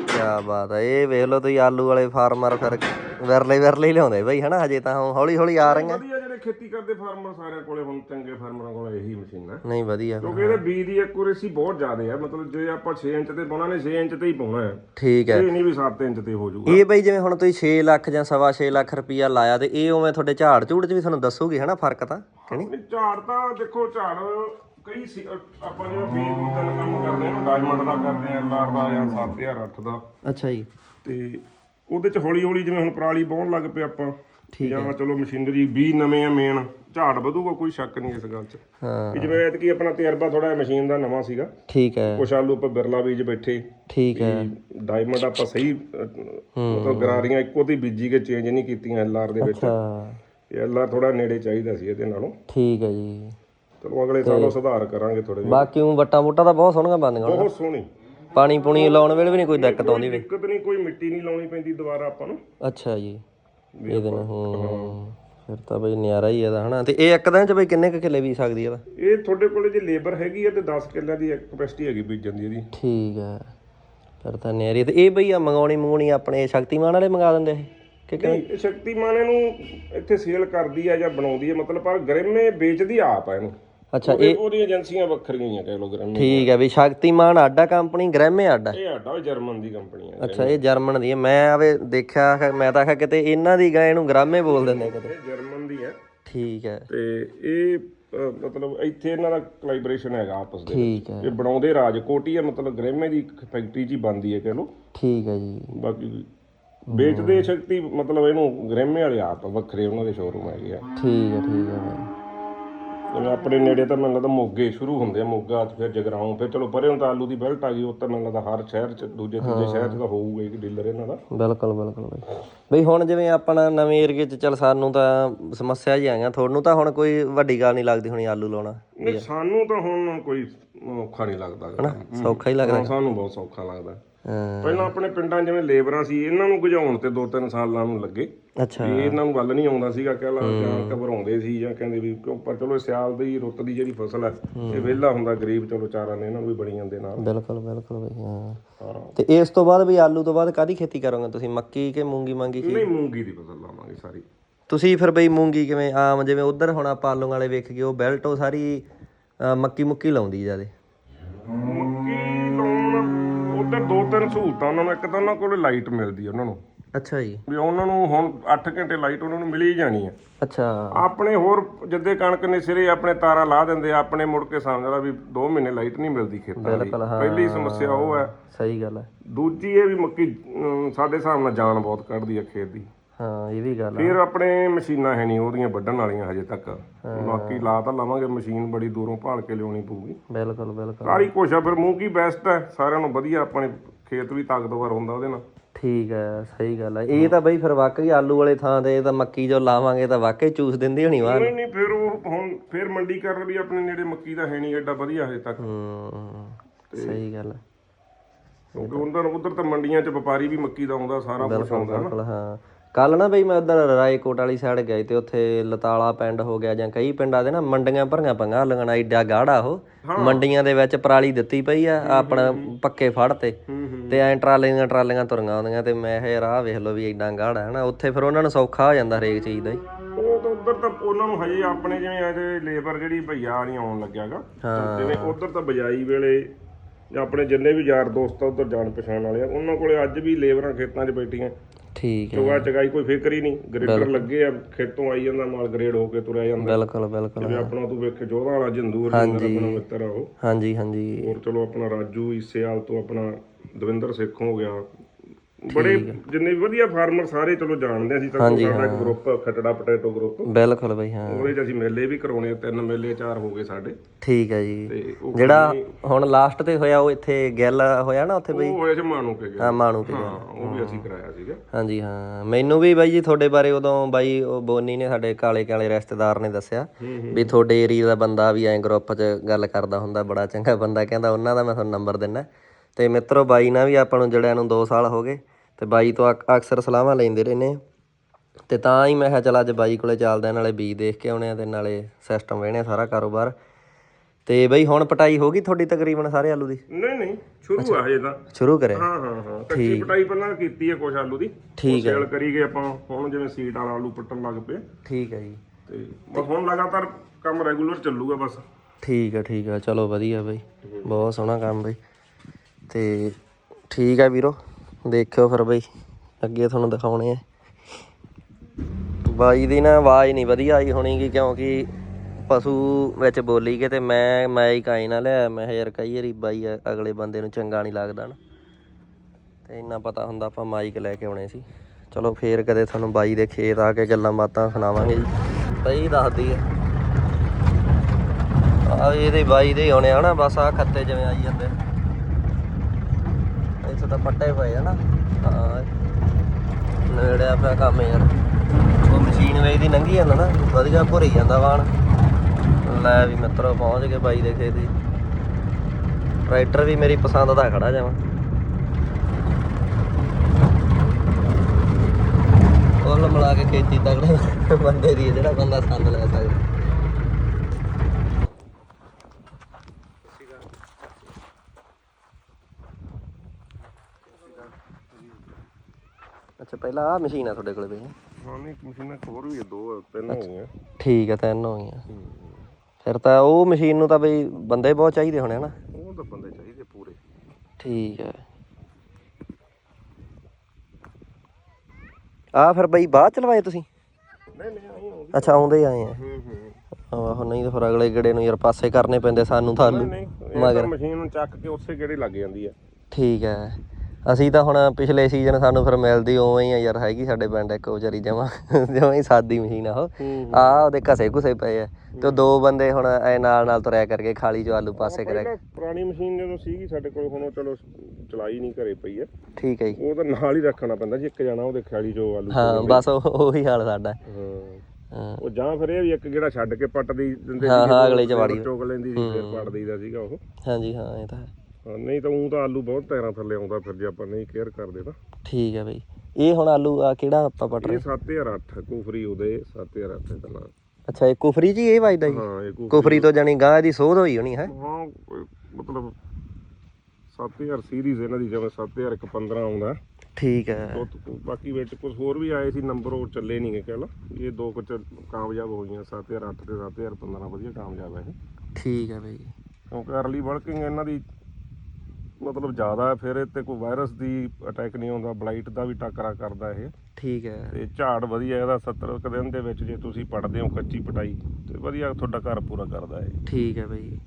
ਕੀ ਬਾਤ ਹੈ ਇਹ ਵੇਖ ਲਓ ਤੁਸੀਂ ਆਲੂ ਵਾਲੇ ਫਾਰਮਰ ਫਿਰ ਵਿਰਲੇ ਵਿਰਲੇ ਹੀ ਲਿਆਉਂਦੇ ਬਈ ਹਨਾ? ਹਜੇ ਤਾਂ ਹੌਲੀ ਹੌਲੀ ਆ ਰਹੀਆਂ। ਖੇਤੀ ਕਰਦੇ ਫਾਰਮਰ ਸਾਰਿਆਂ ਕੋਲੇ ਹੁਣ ਚੰਗੇ ਫਾਰਮਰਾਂ ਕੋਲੇ ਇਹੀ ਮਸ਼ੀਨਾਂ ਨਹੀਂ ਵਧੀਆ। ਕਿਉਂਕਿ ਇਹਦੇ ਬੀਜ ਦੀ ਐਕੂਰੇਸੀ ਬਹੁਤ ਜ਼ਿਆਦਾ ਹੈ ਮਤਲਬ ਜੇ ਆਪਾਂ 6 ਇੰਚ ਤੇ ਪਾਉਣਾ ਨੇ 6 ਇੰਚ ਤੇ ਹੀ ਪਾਉਣਾ ਹੈ। ਠੀਕ ਹੈ। ਇਹ ਨਹੀਂ ਵੀ 7 ਇੰਚ ਤੇ ਹੋ ਜਾਊਗਾ। ਇਹ ਬਈ ਜਿਵੇਂ ਹੁਣ ਤੁਸੀਂ 6 ਲੱਖ ਜਾਂ ਸਵਾ ਛੇ ਲੱਖ ਰੁਪਈਆ ਲਾਇਆ ਤੇ ਇਹ ਉਵੇਂ ਤੁਹਾਡੇ ਝਾੜ ਝੂੜ 'ਚ ਵੀ ਤੁਹਾਨੂੰ ਦੱਸੂਗੀ ਹਨਾ ਫ਼ਰਕ ਤਾਂ ਕਿ ਨਹੀਂ? ਨਹੀਂ ਝਾੜ ਤਾਂ ਦੇਖੋ ਝਾੜ ਕਈ ਆਪਾਂ ਜਿਵੇਂ ਬੀਜ ਨੂੰ ਤਿੰਨ ਕੰਮ ਕਰਦੇ ਹਾਂ ਡਾਇਮੰਡ ਦਾ ਕਰਦੇ ਹਾਂ ਲਾਰ ਦਾ ਜਾਂ 7008 ਦਾ। ਅੱਛਾ ਜੀ। ਤੇ ਉਹਦੇ ਚ ਹੌਲੀ ਹੌਲੀ ਜਿਵੇਂ ਹੁਣ ਪਰਾਲੀ ਬਾਉਣ ਲੱਗ ਪਏ ਆਪਾਂ ਠੀਕ ਜਾਂ ਚਲੋ ਮਸ਼ੀਨਰੀ ਵੀ ਨਵੇਂ ਆ ਮੇਨ ਝਾੜ ਵਧੂਗਾ ਕੋਈ ਸ਼ੱਕ ਨਹੀਂ ਇਸ ਗੱਲ 'ਚ। ਹਾਂ। ਵੀ ਜਿਵੇਂ ਐਤਕੀ ਆਪਣਾ ਤਜਰਬਾ ਥੋੜਾ ਜਿਹਾ ਮਸ਼ੀਨ ਦਾ ਨਵਾਂ ਸੀਗਾ। ਠੀਕ ਹੈ। ਕੁਛ ਆਲੂ ਆਪਾਂ ਬਿਰਲਾ ਬੀਜ ਬੈਠੇ। ਠੀਕ ਹੈ। ਡਾਇਮੰਡ ਆਪਾਂ ਸਹੀ ਮਤਲਬ ਗਰਾਰੀਆਂ ਇੱਕੋ ਦੀ ਬੀਜੀ ਕੇ ਚੇਂਜ ਨਹੀਂ ਕੀਤੀਆਂ ਐਲਆਰ ਦੇ ਵਿੱਚ। ਹਾਂ ਐਲਆਰ ਥੋੜਾ ਨੇੜੇ ਚਾਹੀਦਾ ਸੀ ਇਹਦੇ ਨਾਲੋਂ। ਠੀਕ ਹੈ ਜੀ। ਚਲੋ ਅਗਲੇ ਸਾਲੋਂ ਸੁਧਾਰ ਕਰਾਂਗੇ ਥੋੜੇ ਜਿਹਾ। ਬਾਕੀ ਉਹ ਵੱਟਾਂ ਬੂਟਾ ਤਾਂ ਬਹੁਤ ਸੋਹਣੀਆਂ ਬਣਦੀਆਂ ਬਹੁਤ ਸੋਹਣੀ। ਪਾਣੀ ਪੁਣੀ ਲਾਉਣ ਵੇਲੇ ਵੀ ਨਹੀਂ ਕੋਈ ਦਿੱਕਤ ਆਉਂਦੀ ਵੀ। ਦਿੱਕਤ ਨਹੀਂ ਕੋਈ ਮਿੱਟੀ ਨਹੀਂ ਲਾਉਣੀ ਪੈਂਦੀ ਦੁਬਾਰਾ ਆਪਾਂ ਨੂੰ। ਅੱਛਾ ਜੀ। ਇਹਦੇ ਨਾਲ ਹੂੰ। ਫਿਰ ਤਾਂ ਬਈ ਨਿਆਰਾ ਹੀ ਇਹਦਾ ਹਨਾ। ਤੇ ਇਹ ਇੱਕ ਦਿਨ ਚ ਬਈ ਕਿੰਨੇ ਕੁ ਕਿੱਲੇ ਵੀ ਸਕਦੀ ਇਹਦਾ? ਇਹ ਤੁਹਾਡੇ ਕੋਲੇ ਜੇ ਲੇਬਰ ਹੈਗੀ ਹੈ ਤੇ 10 ਕਿੱਲਿਆਂ ਦੀ ਕਪੈਸਿਟੀ ਹੈਗੀ ਬੀਜਣ ਦੀ ਇਹਦੀ। ਠੀਕ ਹੈ ਫਿਰ ਤਾਂ ਨਿਆਰੀ ਤੇ ਇਹ ਬਈ ਆ ਮੰਗਾਉਣੀ ਮੰਗਾਉਣੀ ਆਪਣੇ ਸ਼ਕਤੀਮਾਨ ਵਾਲੇ ਮੰਗਾ ਦਿੰਦੇ ਇਹ ਕਿ ਨਹੀਂ ਸ਼ਕਤੀਮਾਨ ਇਹਨੂੰ ਇੱਥੇ ਸੇਲ ਕਰਦੀ ਹੈ ਜਾਂ ਬਣਾਉਂਦੀ ਹੈ ਮਤਲਬ ਪਰ ਗ੍ਰੇਮੇ ਵੇਚਦੀ ਆਪ ਹੈ ਇਹਨੂੰ। ਅੱਛਾ ਉਹਦੇ- ਉਹਦੀਆਂ ਏਜੰਸੀਆਂ ਵੱਖਰੀਆਂ ਹੀ ਆ ਕਹਿ ਲੋ ਗ੍ਰੇਮੇ ਠੀਕ ਹੈ ਵੀ ਸ਼ਕਤੀਮਾਨ ਆਡਾ ਕੰਪਨੀ ਗ੍ਰੈਮੇ ਆਡਾ? ਇਹ ਆਡਾ ਜਰਮਨ ਦੀ ਕੰਪਨੀ ਹੈ ਅੱਛਾ ਇਹ ਜਰਮਨ ਦੀ ਹੈ। ਮੈਂ ਆਵੇ ਦੇਖਿਆ ਮੈਂ ਤਾਂ ਆਖਿਆ ਕਿਤੇ ਇਹਨਾਂ ਦੀ ਗਾਏ ਨੂੰ ਗ੍ਰਾਮੇ ਬੋਲ ਦਿੰਦੇ ਕਿਤੇ। ਇਹ ਜਰਮਨ ਦੀ ਹੈ। ਠੀਕ ਹੈ। ਤੇ ਇਹ ਅਹ, ਮਤਲਬ ਇੱਥੇ ਇਹਨਾਂ ਦਾ ਕੋਲੈਬੋਰੇਸ਼ਨ ਹੈਗਾ ਆਪਸ ਦੇ ਠੀਕ ਹੈ। ਇਹ ਬਣਾਉਂਦੇ ਰਾਜਕੋਟ ਹੀ ਹੈ ਮਤਲਬ ਗ੍ਰੇਮੇ ਦੀ ਫੈਕਟਰੀ 'ਚ ਹੀ ਬਣਦੀ ਹੈ ਕਹਿ ਲੋ ਠੀਕ ਹੈ ਜੀ। ਬਾਕੀ ਵੇਚਦੇ ਸ਼ਕਤੀ ਮਤਲਬ ਇਹਨੂੰ ਗ੍ਰੇਮੇ ਵਾਲੇ ਆਪ ਵੱਖਰੇ ਉਹਨਾਂ ਦੇ ਸ਼ੋਰੂਮ ਹੈਗੇ ਆ। ਠੀਕ ਹੈ ਠੀਕ ਹੈ ਬਈ। ਜਿਵੇਂ ਆਪਣੇ ਨੇੜੇ ਤਾਂ ਮੈਨੂੰ ਲੱਗਦਾ ਮੋਗੇ ਸ਼ੁਰੂ ਹੁੰਦੇ ਆ ਮੋਗਾ ਫਿਰ ਜਗਰਾਉਂ ਫਿਰ ਚਲੋ ਪਰੇ ਹੁਣ ਤਾਂ ਆਲੂ ਦੀ ਬੈਲਟ ਆ ਗਈ ਉਹ ਤਾਂ ਮੈਨੂੰ ਲੱਗਦਾ ਹਰ ਸ਼ਹਿਰ ਚ ਦੂਜੇ ਤੀਜੇ ਸ਼ਹਿਰ ਚ ਤਾਂ ਹੋਊਗਾ ਇੱਕ ਡੀਲਰ ਇਹਨਾਂ ਦਾ। ਬਿਲਕੁਲ ਬਿਲਕੁਲ ਬਈ। ਬਈ ਹੁਣ ਜਿਵੇਂ ਆਪਣਾ ਨਵੇਂ ਏਰੀਏ ਚ ਚੱਲ ਸਾਨੂੰ ਤਾਂ ਸਮੱਸਿਆ ਜੀ ਆਈਆਂ ਤੁਹਾਨੂੰ ਤਾਂ ਹੁਣ ਕੋਈ ਵੱਡੀ ਗੱਲ ਨਹੀਂ ਲੱਗਦੀ ਹੋਣੀ ਆਲੂ ਲਾਉਣਾ। ਨਹੀਂ ਸਾਨੂੰ ਤਾਂ ਹੁਣ ਕੋਈ ਔਖਾ ਨਹੀਂ ਲੱਗਦਾ। ਸੌਖਾ ਹੀ ਲੱਗਦਾ। ਸਾਨੂੰ ਬਹੁਤ ਸੌਖਾ ਲੱਗਦਾ। ਪਹਿਲਾਂ ਆਪਣੇ ਪਿੰਡਾਂ ਜਿਵੇਂ ਲੇਬਰਾਂ ਸੀ ਇਹਨਾਂ ਨੂੰ ਗੁਝਾਉਣ ਤੇ 2-3 ਸਾਲਾਂ ਨੂੰ ਲੱਗੇ। ਅੱਛਾ। ਵੀ ਇਹਨਾਂ ਨੂੰ ਗੱਲ ਨਹੀਂ ਆਉਂਦਾ ਸੀਗਾ ਕਹਿ ਲਾ ਜਾਂ ਘਬਰਾਉਂਦੇ ਸੀ ਜਾਂ ਕਹਿੰਦੇ ਵੀ ਕਿਉਂ ਪਰ ਚਲੋ ਸਿਆਲ ਦੀ ਰੁੱਤ ਦੀ ਜਿਹੜੀ ਫਸਲ ਹੈ ਇਹ ਵਿਹਲਾ ਹੁੰਦਾ ਗਰੀਬ ਚਲੋ ਚਾਰਾਂ ਨੇ ਇਹਨਾਂ ਨੂੰ ਵੀ ਬਣੀ ਜਾਂਦੇ ਨਾਲ। ਬਿਲਕੁਲ ਬਿਲਕੁਲ ਬਈ ਹਾਂ। ਤੇ ਇਸ ਤੋਂ ਬਾਅਦ ਵੀ ਆਲੂ ਤੋਂ ਬਾਅਦ ਕਾਦੀ ਖੇਤੀ ਕਰੋਗੇ ਤੁਸੀਂ? ਮੱਕੀ ਕਿ ਮੂੰਗੀ ਮਾਂਗੀ ਕੀ? ਨਹੀਂ ਮੂੰਗੀ ਦੀ ਫਸਲ ਲਾਵਾਂਗੇ ਸਾਰੀ। ਤੁਸੀਂ ਫਿਰ ਬਈ ਮੂੰਗੀ ਕਿਵੇਂ ਆਮ ਜਿਵੇਂ ਉਧਰ ਹੁਣ ਆਪਾਂ ਆਲੂ ਵਾਲੇ ਵੇਖ ਗਏ ਉਹ ਬੈਲਟ ਸਾਰੀ ਮੱਕੀ ਮੁੱਕੀ ਲਾਉਂਦੀ ਜਿਆਦੇ। ਉਧਰ ਦੋ ਤਿੰਨ ਸਹੂਲਤਾਂ ਉਹਨਾਂ ਨੂੰ ਇੱਕ ਤਾਂ ਉਹਨਾਂ ਕੋਲ ਲਾਈਟ ਮਿਲਦੀ ਹੈ ਉਹਨਾਂ ਨੂੰ। ਅੱਛਾ ਜੀ। ਵੀ ਉਹਨਾਂ ਨੂੰ ਹੁਣ 8 ਘੰਟੇ ਲਾਈਟ ਉਹਨਾਂ ਨੂੰ ਮਿਲੀ ਜਾਣੀ ਹੈ ਅੱਛਾ। ਆਪਣੇ ਹੋਰ ਜਿੱਦੇ ਕਣਕ ਨੇ ਸਿਰੇ ਆਪਣੇ ਤਾਰਾਂ ਲਾ ਦਿੰਦੇ ਆ, ਆਪਣੇ ਮੁੜ ਕੇ ਸਮਝ ਲਾ ਵੀ 2 ਮਹੀਨੇ ਲਾਈਟ ਨਹੀਂ ਮਿਲਦੀ ਖੇਤਾਂ ਦੀ। ਬਿਲਕੁਲ, ਹਾਂ। ਪਹਿਲੀ ਸਮੱਸਿਆ ਉਹ ਹੈ। ਸਹੀ ਗੱਲ ਹੈ। ਦੂਜੀ ਇਹ ਵੀ ਮੱਕੀ ਅਮ, ਸਾਡੇ ਹਿਸਾਬ ਨਾਲ ਜਾਨ ਬਹੁਤ ਕੱਢਦੀ ਹੈ ਖੇਤ ਦੀ। ਹਾਂ ਇਹ ਵੀ ਗੱਲ ਆ। ਫਿਰ ਆਪਣੇ ਮਸ਼ੀਨਾਂ ਹੈ ਨਹੀਂ ਉਹਦੀਆਂ ਵੱਢਣ ਵਾਲੀਆਂ ਹਜੇ ਤੱਕ। ਬਾਕੀ ਲਾ ਤਾਂ ਲਾਵਾਂਗੇ ਮਸ਼ੀਨ ਬੜੀ ਦੂਰੋਂ ਭਾਲ ਕੇ ਲਿਆਉਣੀ ਪਊਗੀ। ਬਿਲਕੁਲ ਬਿਲਕੁਲ। ਸਾਰੀ ਆ ਫਿਰ ਮੂੰਗੀ ਬੈਸਟ ਹੈ? ਸਾਰਿਆਂ ਨੂੰ ਵਧੀਆ ਆਪਣੇ ਖੇਤ ਵੀ ਤਾਕਤਵਰ ਹੁੰਦਾ ਉਹਦੇ ਨਾਲ। ਠੀਕ ਹੈ ਸਹੀ ਗੱਲ ਹੈ ਇਹ ਤਾਂ ਬਈ ਫਿਰ ਵਾਕਈ ਆਲੂ ਵਾਲੇ ਥਾਂ ਤੇ ਇਹ ਤਾਂ ਮੱਕੀ ਜੋ ਲਾਵਾਂਗੇ ਤਾਂ ਵਾਕਈ ਚੂਸ ਦਿੰਦੀ ਹੋਣੀ ਵਾਹ ਨਹੀਂ ਨਹੀਂ ਫਿਰ ਉਹ ਹੁਣ ਫਿਰ ਮੰਡੀ ਕਰਨ ਵੀ ਆਪਣੇ ਨੇੜੇ ਮੱਕੀ ਦਾ ਹੈ ਨਹੀਂ ਐਡਾ ਵਧੀਆ ਹਜੇ ਤੱਕ। ਹੂੰ ਸਹੀ ਗੱਲ ਹੈ ਕਿਉਂਕਿ ਉਧਰ ਉਧਰ ਤਾਂ ਮੰਡੀਆਂ 'ਚ ਵਪਾਰੀ ਵੀ ਮੱਕੀ ਦਾ ਆਉਂਦਾ ਸਾਰਾ ਕੁਝ ਆਉਂਦਾ ਬਿਲਕੁਲ ਹਾਂ। ਕੱਲ ਨਾ ਬਈ ਮੈਂ ਉਧਰ ਰਾਏਕੋਟ ਵਾਲੀ ਸਾਈਡ ਗਿਆ ਤੇ ਉੱਥੇ ਲਤਾਲਾ ਪਿੰਡ ਹੋ ਗਿਆ ਜਾਂ ਕਈ ਪਿੰਡਾਂ ਦੇ ਨਾ ਮੰਡੀਆਂ ਭਰੀਆਂ ਪੰਗਾ ਲੰਗਣਾ ਏਡਾ ਗਾੜਾ ਉਹ। ਮੰਡੀਆਂ ਦੇ ਵਿੱਚ ਪਰਾਲੀ ਦਿੱਤੀ ਪਈ ਆ ਆਪਣਾ ਪੱਕੇ ਫੜ ਤੇ। ਤੇ ਐਂ ਟਰਾਲੀਆਂ ਟਰਾਲੀਆਂ ਤੁਰੀਆਂ ਆਉਂਦੀਆਂ ਤੇ ਮੈਂ ਕਿਹਾ ਯਾਰ ਆਹ ਵੇਖ ਲਓ ਵੀ ਏਡਾ ਗਾੜਾ ਹੈ ਨਾ। ਉੱਥੇ ਫਿਰ ਉਹਨਾਂ ਨੂੰ ਸੌਖਾ ਹੋ ਜਾਂਦਾ ਹਰੇਕ ਚੀਜ਼ ਦਾ ਹੀ। ਉਹ ਤਾਂ ਉਧਰ ਤਾਂ ਉਹਨਾਂ ਨੂੰ ਹਜੇ ਆਪਣੇ ਜਿਵੇਂ ਅਜੇ ਲੇਬਰ ਜਿਹੜੀ ਭਈਆ ਨਹੀਂ ਆਉਣ ਲੱਗਿਆਗਾ ਜਿਵੇਂ ਉਧਰ ਤਾਂ ਬਜਾਈ ਵੇਲੇ ਜਾਂ ਆਪਣੇ ਜਿੰਨੇ ਵੀ ਯਾਰ ਦੋਸਤ ਆ ਉਧਰ ਜਾਣ ਪਛਾਣ ਵਾਲੇ ਆ ਉਹਨਾਂ ਕੋਲੇ ਅੱਜ ਵੀ ਲੇਬਰਾਂ ਖੇਤਾਂ 'ਚ ਬੈਠੀਆਂ। ਠੀਕ ਹੈ। ਚੋਗਾ ਚਗਾਈ ਕੋਈ ਫਿਕਰ ਹੀ ਨਹੀਂ। ਗ੍ਰੇਡਰ ਲੱਗੇ ਆ ਖੇਤੋਂ ਆਈ ਜਾਂਦਾ ਮਾਲ ਗ੍ਰੇਡ ਹੋ ਕੇ ਤੁਰਿਆ ਜਾਂਦਾ। ਬਿਲਕੁਲ ਬਿਲਕੁਲ। ਜਿਵੇਂ ਆਪਣਾ ਤੂੰ ਵੇਖੇ ਜੋਧਾ ਵਾਲਾ ਜੰਦੂ ਰਜਿੰਦਰ ਆਪਣਾ ਮਿੱਤਰ ਆ ਉਹ। ਹਾਂਜੀ ਹਾਂਜੀ। ਹੋਰ ਚਲੋ ਆਪਣਾ ਰਾਜੂ ਇਸੇਵਾਲ ਤੋਂ ਆਪਣਾ ਦਵਿੰਦਰ ਸਿੱਖ ਹੋ ਗਿਆ। ਬੜੇ ਜਿੰਨੇ ਵੀ ਵਧੀਆ ਫਾਰਮਰ ਸਾਰੇ ਚਲੋ ਜਾਣਦੇ ਆ ਅਸੀਂ ਤਾਂ ਸਾਡਾ ਇੱਕ ਗਰੁੱਪ ਖਟੜਾ ਪੋਟੈਟੋ ਗਰੁੱਪ ਬਿਲਕੁਲ ਬਈ ਹਾਂ। ਉਹਦੇ 'ਚ ਅਸੀਂ ਮੇਲੇ ਵੀ ਕਰਾਉਣੇ ਆ, ਤਿੰਨ ਮੇਲੇ ਚਾਰ ਹੋ ਗਏ ਸਾਡੇ। ਠੀਕ ਹੈ ਜੀ। ਤੇ ਉਹ ਜਿਹੜਾ ਹੁਣ ਲਾਸਟ ਤੇ ਹੋਇਆ ਉਹ ਇੱਥੇ ਗਿੱਲ ਹੋਇਆ ਨਾ ਉੱਥੇ ਬਈ? ਉਹ ਹੋਇਆ ਜਮਾਨੂ ਕੇ ਗਿਆ ਹਾਂ ਮਾਣੂ ਤੇ ਹਾਂ ਉਹ ਵੀ ਅਸੀਂ ਕਰਾਇਆ ਸੀਗਾ। ਹਾਂਜੀ ਹਾਂ। ਮੈਨੂੰ ਵੀ ਬਾਈ ਜੀ ਤੁਹਾਡੇ ਬਾਰੇ ਉਦੋਂ ਬਾਈ ਉਹ ਬੋਨੀ ਨੇ ਸਾਡੇ ਕਾਲੇ ਕਾਲੇ ਰਿਸ਼ਤੇਦਾਰ ਨੇ ਦੱਸਿਆ ਵੀ ਤੁਹਾਡੇ ਏਰੀਆ ਦਾ ਬੰਦਾ ਵੀ ਐਂ ਗਰੁੱਪ 'ਚ ਗੱਲ ਕਰਦਾ ਹੁੰਦਾ ਬੜਾ ਚੰਗਾ ਬੰਦਾ। ਕਹਿੰਦਾ ਉਹਨਾਂ ਦਾ ਮੈਂ ਤੁਹਾਨੂੰ ਨੰਬਰ ਦਿੰਨਾ। ਤੇ ਮਿੱਤਰੋ ਬਾਈ ਨਾਲ ਵੀ ਆਪਾਂ ਨੂੰ ਜੜਿਆਂ ਨੂੰ 2 ਸਾਲ ਹੋ ਗਏ। ਤੇ ਬਾਈ ਤੋਂ ਅਕ- ਅਕਸਰ ਸਲਾਹਾਂ ਲੈਂਦੇ ਰਹਿੰਦੇ। ਤੇ ਤਾਂ ਹੀ ਮੈਂ ਕਿਹਾ ਚਲ ਅੱਜ ਬਾਈ ਕੋਲੇ ਚੱਲਦੇ ਨਾਲੇ ਬੀਜ ਦੇਖ ਕੇ ਆਉਣੇ ਆ ਤੇ ਨਾਲੇ ਸਿਸਟਮ ਵੇਹਣੇ ਸਾਰਾ ਕਾਰੋਬਾਰ। ਤੇ ਬਈ ਹੁਣ ਪਟਾਈ ਹੋ ਗਈ ਤੁਹਾਡੀ ਤਕਰੀਬਨ ਸਾਰੇ ਆਲੂ ਦੀ? ਨਹੀਂ ਨਹੀਂ ਸ਼ੁਰੂ ਆ ਹਜੇ ਤਾਂ। ਸ਼ੁਰੂ ਕਰਿਆ? ਹਾਂ ਹਾਂ ਹਾਂ। ਕੱਚੀ ਪਟਾਈ ਪਹਿਲਾਂ ਕੀਤੀ ਹੈ ਕੁਛ ਆਲੂ ਦੀ। ਠੀਕ ਹੈ ਸੇਲ ਕਰੀ ਗਏ ਆਪਾਂ ਹੁਣ ਜਿਵੇਂ ਸੀਡ ਵਾਲਾ ਆਲੂ ਪੱਟਣ ਲੱਗ ਪਏ। ਠੀਕ ਹੈ ਜੀ। ਤੇ ਬਸ ਹੁਣ ਲਗਾਤਾਰ ਕੰਮ ਰੈਗੂਲਰ ਚੱਲੂਗਾ ਬਸ। ਠੀਕ ਆ ਠੀਕ ਆ। ਚਲੋ ਵਧੀਆ ਬਈ। ਬਹੁਤ ਸੋਹਣਾ ਕੰਮ ਬਈ। ਤੇ ਠੀਕ ਆ ਵੀਰੋ। ਦੇਖਿਓ ਫਿਰ ਬਈ, ਅੱਗੇ ਤੁਹਾਨੂੰ ਦਿਖਾਉਣੇ ਆ। ਬਾਈ ਦੀ ਨਾ ਆਵਾਜ਼ ਨਹੀਂ ਵਧੀਆ ਆਈ ਹੋਣੀ ਗੀ ਕਿਉਂਕਿ ਪਸ਼ੂ ਵਿੱਚ ਬੋਲੀ ਗਏ ਤੇ ਮੈਂ ਮਾਈਕ ਆਈ ਨਾ ਲਿਆ, ਮੈਂ ਯਾਰ ਕਈ ਵਾਰੀ ਬਾਈ ਅਗਲੇ ਬੰਦੇ ਨੂੰ ਚੰਗਾ ਨਹੀਂ ਲੱਗਦਾ ਨਾ। ਤੇ ਇੰਨਾ ਪਤਾ ਹੁੰਦਾ ਆਪਾਂ ਮਾਈਕ ਲੈ ਕੇ ਆਉਣੇ ਸੀ। ਚਲੋ ਫੇਰ ਕਦੇ ਤੁਹਾਨੂੰ ਬਾਈ ਦੇ ਖੇਤ ਆ ਕੇ ਗੱਲਾਂ ਬਾਤਾਂ ਸੁਣਾਵਾਂਗੇ ਜੀ। ਬਈ ਦੱਸਦੀ ਆ। ਆ ਇਹਦੇ ਬਾਈ ਦੇ ਆਉਣੇ ਆ ਨਾ, ਬਸ ਆ ਖੱਤੇ ਜਿਵੇਂ ਆਈ ਜਾਂਦੇ। ਇੱਥੇ ਤਾਂ ਪੱਟੇ ਪਏ ਆ ਨਾ ਹਾਂ। ਨੇੜਿਆ ਪਿਆ ਕੰਮ ਯਾਰ। ਉਹ ਮਸ਼ੀਨ ਵੇਚਦੀ ਲੰਘੀ ਜਾਂਦਾ ਨਾ, ਵਧੀਆ ਭੁਰੀ ਜਾਂਦਾ ਵਾਣ ਲੈ ਵੀ ਮਿੱਤਰੋ, ਪਹੁੰਚ ਗਏ ਬਾਈ ਦੇ ਖੇਤ ਜੀ। ਟਰੈਕਟਰ ਵੀ ਮੇਰੀ ਪਸੰਦ ਦਾ ਖੜਾ ਜਾਵਾਂ। ਕੁੱਲ ਮਿਲਾ ਕੇ ਖੇਤੀ ਤਗੜੇ ਬੰਦੇ ਦੀ ਜਿਹੜਾ ਬੰਦਾ ਸੰਦ ਲੈ ਸਕਦਾ ਅੱਛਾ ਪਹਿਲਾਂ ਆ ਮਸ਼ੀਨ ਆ ਤੁਹਾਡੇ ਕੋਲ ਬਈ ਹਾਂ ਨਹੀਂ ਮਸ਼ੀਨਾਂ ਹੋਰ ਵੀ ਆ, ਦੋ ਆ, ਤਿੰਨ ਹੋ ਗਈਆਂ। ਠੀਕ ਹੈ ਤਿੰਨ ਹੋ ਗਈਆਂ। ਫਿਰ ਤਾਂ ਉਹ ਮਸ਼ੀਨ ਨੂੰ ਤਾਂ ਬਈ ਬੰਦੇ ਬਹੁਤ ਚਾਹੀਦੇ ਹੋਣੇ ਹਨਾ? ਉਹ ਤਾਂ ਬੰਦੇ ਚਾਹੀਦੇ ਪੂਰੇ। ਠੀਕ ਹੈ ਆ ਫਿਰ ਬਈ ਬਾਅਦ ਚਲਵਾਏ ਤੁਸੀਂ? ਨਹੀਂ ਨਹੀਂ ਆਈ ਆਉਂਦੀ। ਅੱਛਾ ਆਉਂਦੇ ਹੀ ਆਏ ਆ। ਹੂੰ ਹੂੰ। ਆਹੋ ਨਹੀਂ ਤਾਂ ਫਿਰ ਅਗਲੇ ਗੇੜੇ ਨੂੰ ਯਾਰ ਪਾਸੇ ਕਰਨੇ ਪੈਂਦੇ ਸਾਨੂੰ ਤਾਂ ਆਲੂ ਨਹੀਂ ਇਹ ਤਾਂ ਮਸ਼ੀਨ ਨੂੰ ਚੱਕ ਕੇ ਉਸੇ ਗੇੜੇ ਲੱਗ ਜਾਂਦੀ ਆ। ਠੀਕ ਹੈ ਅਸੀਂ ਤਾਂ ਹੁਣ ਪਿਛਲੇ ਸੀਜ਼ਨ ਸਾਨੂੰ ਫਿਰ ਮਿਲਦੀ ਉਵੇਂ ਹੀ ਆ ਯਾਰ ਹੈਗੀ ਸਾਡੇ ਪਿੰਡ ਇੱਕ ਵਿਚਾਰੀ ਜਮਾ ਜਮਾਂ ਹੀ ਸਾਦੀ ਮਸ਼ੀਨ ਆ ਉਹ। ਆ ਉਹਦੇ ਘਸੇ ਘੁਸੇ ਪਏ ਆ ਤੇ ਉਹ ਦੋ ਬੰਦੇ ਹੁਣ ਐ ਨਾਲ ਨਾਲ ਤੁਰਿਆ ਕਰਕੇ ਖਾਲੀ ਚ ਆਲੂ ਪਾਸੇ ਕਰਿਆ। ਪਹਿਲਾਂ ਪੁਰਾਣੀ ਮਸ਼ੀਨ ਜਦੋਂ ਸੀਗੀ ਸਾਡੇ ਕੋਲ ਹੁਣ ਉਹ ਚਲੋ ਚਲਾਈ ਨਹੀਂ ਘਰੇ ਪਈ ਆ। ਠੀਕ ਹੈ ਜੀ। ਉਹ ਤਾਂ ਨਾਲ ਹੀ ਰੱਖਣਾ ਪੈਂਦਾ ਜੇ ਇੱਕ ਜਾਣਾ ਉਹਦੇ ਖਿਆਲੀ ਜੋ ਆਲੂ ਹਾਂ ਬਸ ਉਹ- ਉਹੀ ਹਾਲ ਸਾਡਾ। ਹਾਂ। ਹਾਂ। ਉਹ ਜਾਂ ਫਿਰ ਇਹ ਵੀ ਇੱਕ ਜਿਹੜਾ ਛੱਡ ਕੇ ਪੱਟ ਦੀ ਦਿੰਦੇ ਹਾਂ, ਹਾਂ, ਅਗਲੇ 'ਚ ਵਾੜੀ। ਚੁਗ ਲੈਂਦੀ ਸੀ ਫਿਰ ਪੱਟ ਦਈਦਾ ਸੀਗਾ ਉਹ। ਹਾਂਜੀ ਹਾਂ ਇਹ ਤਾਂ ਹਾਂ, ਨਹੀਂ ਤਾਂ ਉਹ ਤਾਂ ਆਲੂ ਬਹੁਤ ਟਾਇਰਾਂ ਥੱਲੇ ਆਉਂਦਾ ਫਿਰ ਜੇ ਆਪਾਂ ਨਹੀਂ ਕੇਅਰ ਕਰਦੇ ਤਾਂ। ਠੀਕ ਹੈ ਬਈ। ਇਹ ਹੁਣ ਆਲੂ ਆ ਕਿਹੜਾ ਆਪਾਂ ਪਟ ਰਹੇ? ਇਹ 7008 ਕੁਫਰੀ ਉਹਦੇ 7008 ਦਾ ਅੱਛਾ ਇਹ ਕੁਫਰੀ ਜੀ ਇਹ ਵੱਜਦਾ ਜੀ? ਹਾਂ ਇਹ ਕੁਫਰੀ। ਤੋਂ ਜਾਨੀ ਗਾਂ ਦੀ ਸੋਧ ਹੋਈ ਹੋਣੀ ਹੈ? ਹਾਂ ਮਤਲਬ 7000 ਸੀਰੀਜ਼ ਇਹਨਾਂ ਦੀ ਜਿਵੇਂ 7000 ਇੱਕ 15 ਆਉਂਦਾ। ਠੀਕ ਹੈ ਬਾਕੀ ਵਿੱਚ ਕੁਝ ਹੋਰ ਵੀ ਆਏ ਸੀ ਨੰਬਰ ਉਹ ਚੱਲੇ ਨਹੀਂਗੇ ਕਹਿ ਇਹ ਦੋ ਕੁਝ ਕਾਮਯਾਬ ਹੋ ਗਈਆਂ 7008 ਤੇ 7015 ਵਧੀਆ ਕਾਮਯਾਬ ਹੈ ਇਹ। ਠੀਕ ਹੈ ਬਈ। ਕਿਉਂਕਿ ਅਰਲੀ ਵਰਕਿੰਗ ਇਹਨਾਂ ਦੀ ਮਤਲਬ ਜ਼ਿਆਦਾ ਹੈ ਫਿਰ ਇਹ ਤੇ ਕੋਈ ਵਾਇਰਸ ਦੀ ਅਟੈਕ ਨਹੀਂ ਆਉਂਦਾ ਬਲਾਈਟ ਦਾ ਵੀ ਟੱਕਰਾ ਕਰਦਾ ਇਹ। ਠੀਕ ਹੈ। ਤੇ ਝਾੜ ਵਧੀਆ ਇਹਦਾ 70 ਕੁ ਦਿਨ ਦੇ ਵਿੱਚ ਜੇ ਤੁਸੀਂ ਪੜਦੇ ਹੋ ਕੱਚੀ ਪਟਾਈ ਤੇ ਵਧੀਆ ਤੁਹਾਡਾ ਘਰ ਪੂਰਾ ਕਰਦਾ ਇਹ। ਠੀਕ ਹੈ ਬਈ।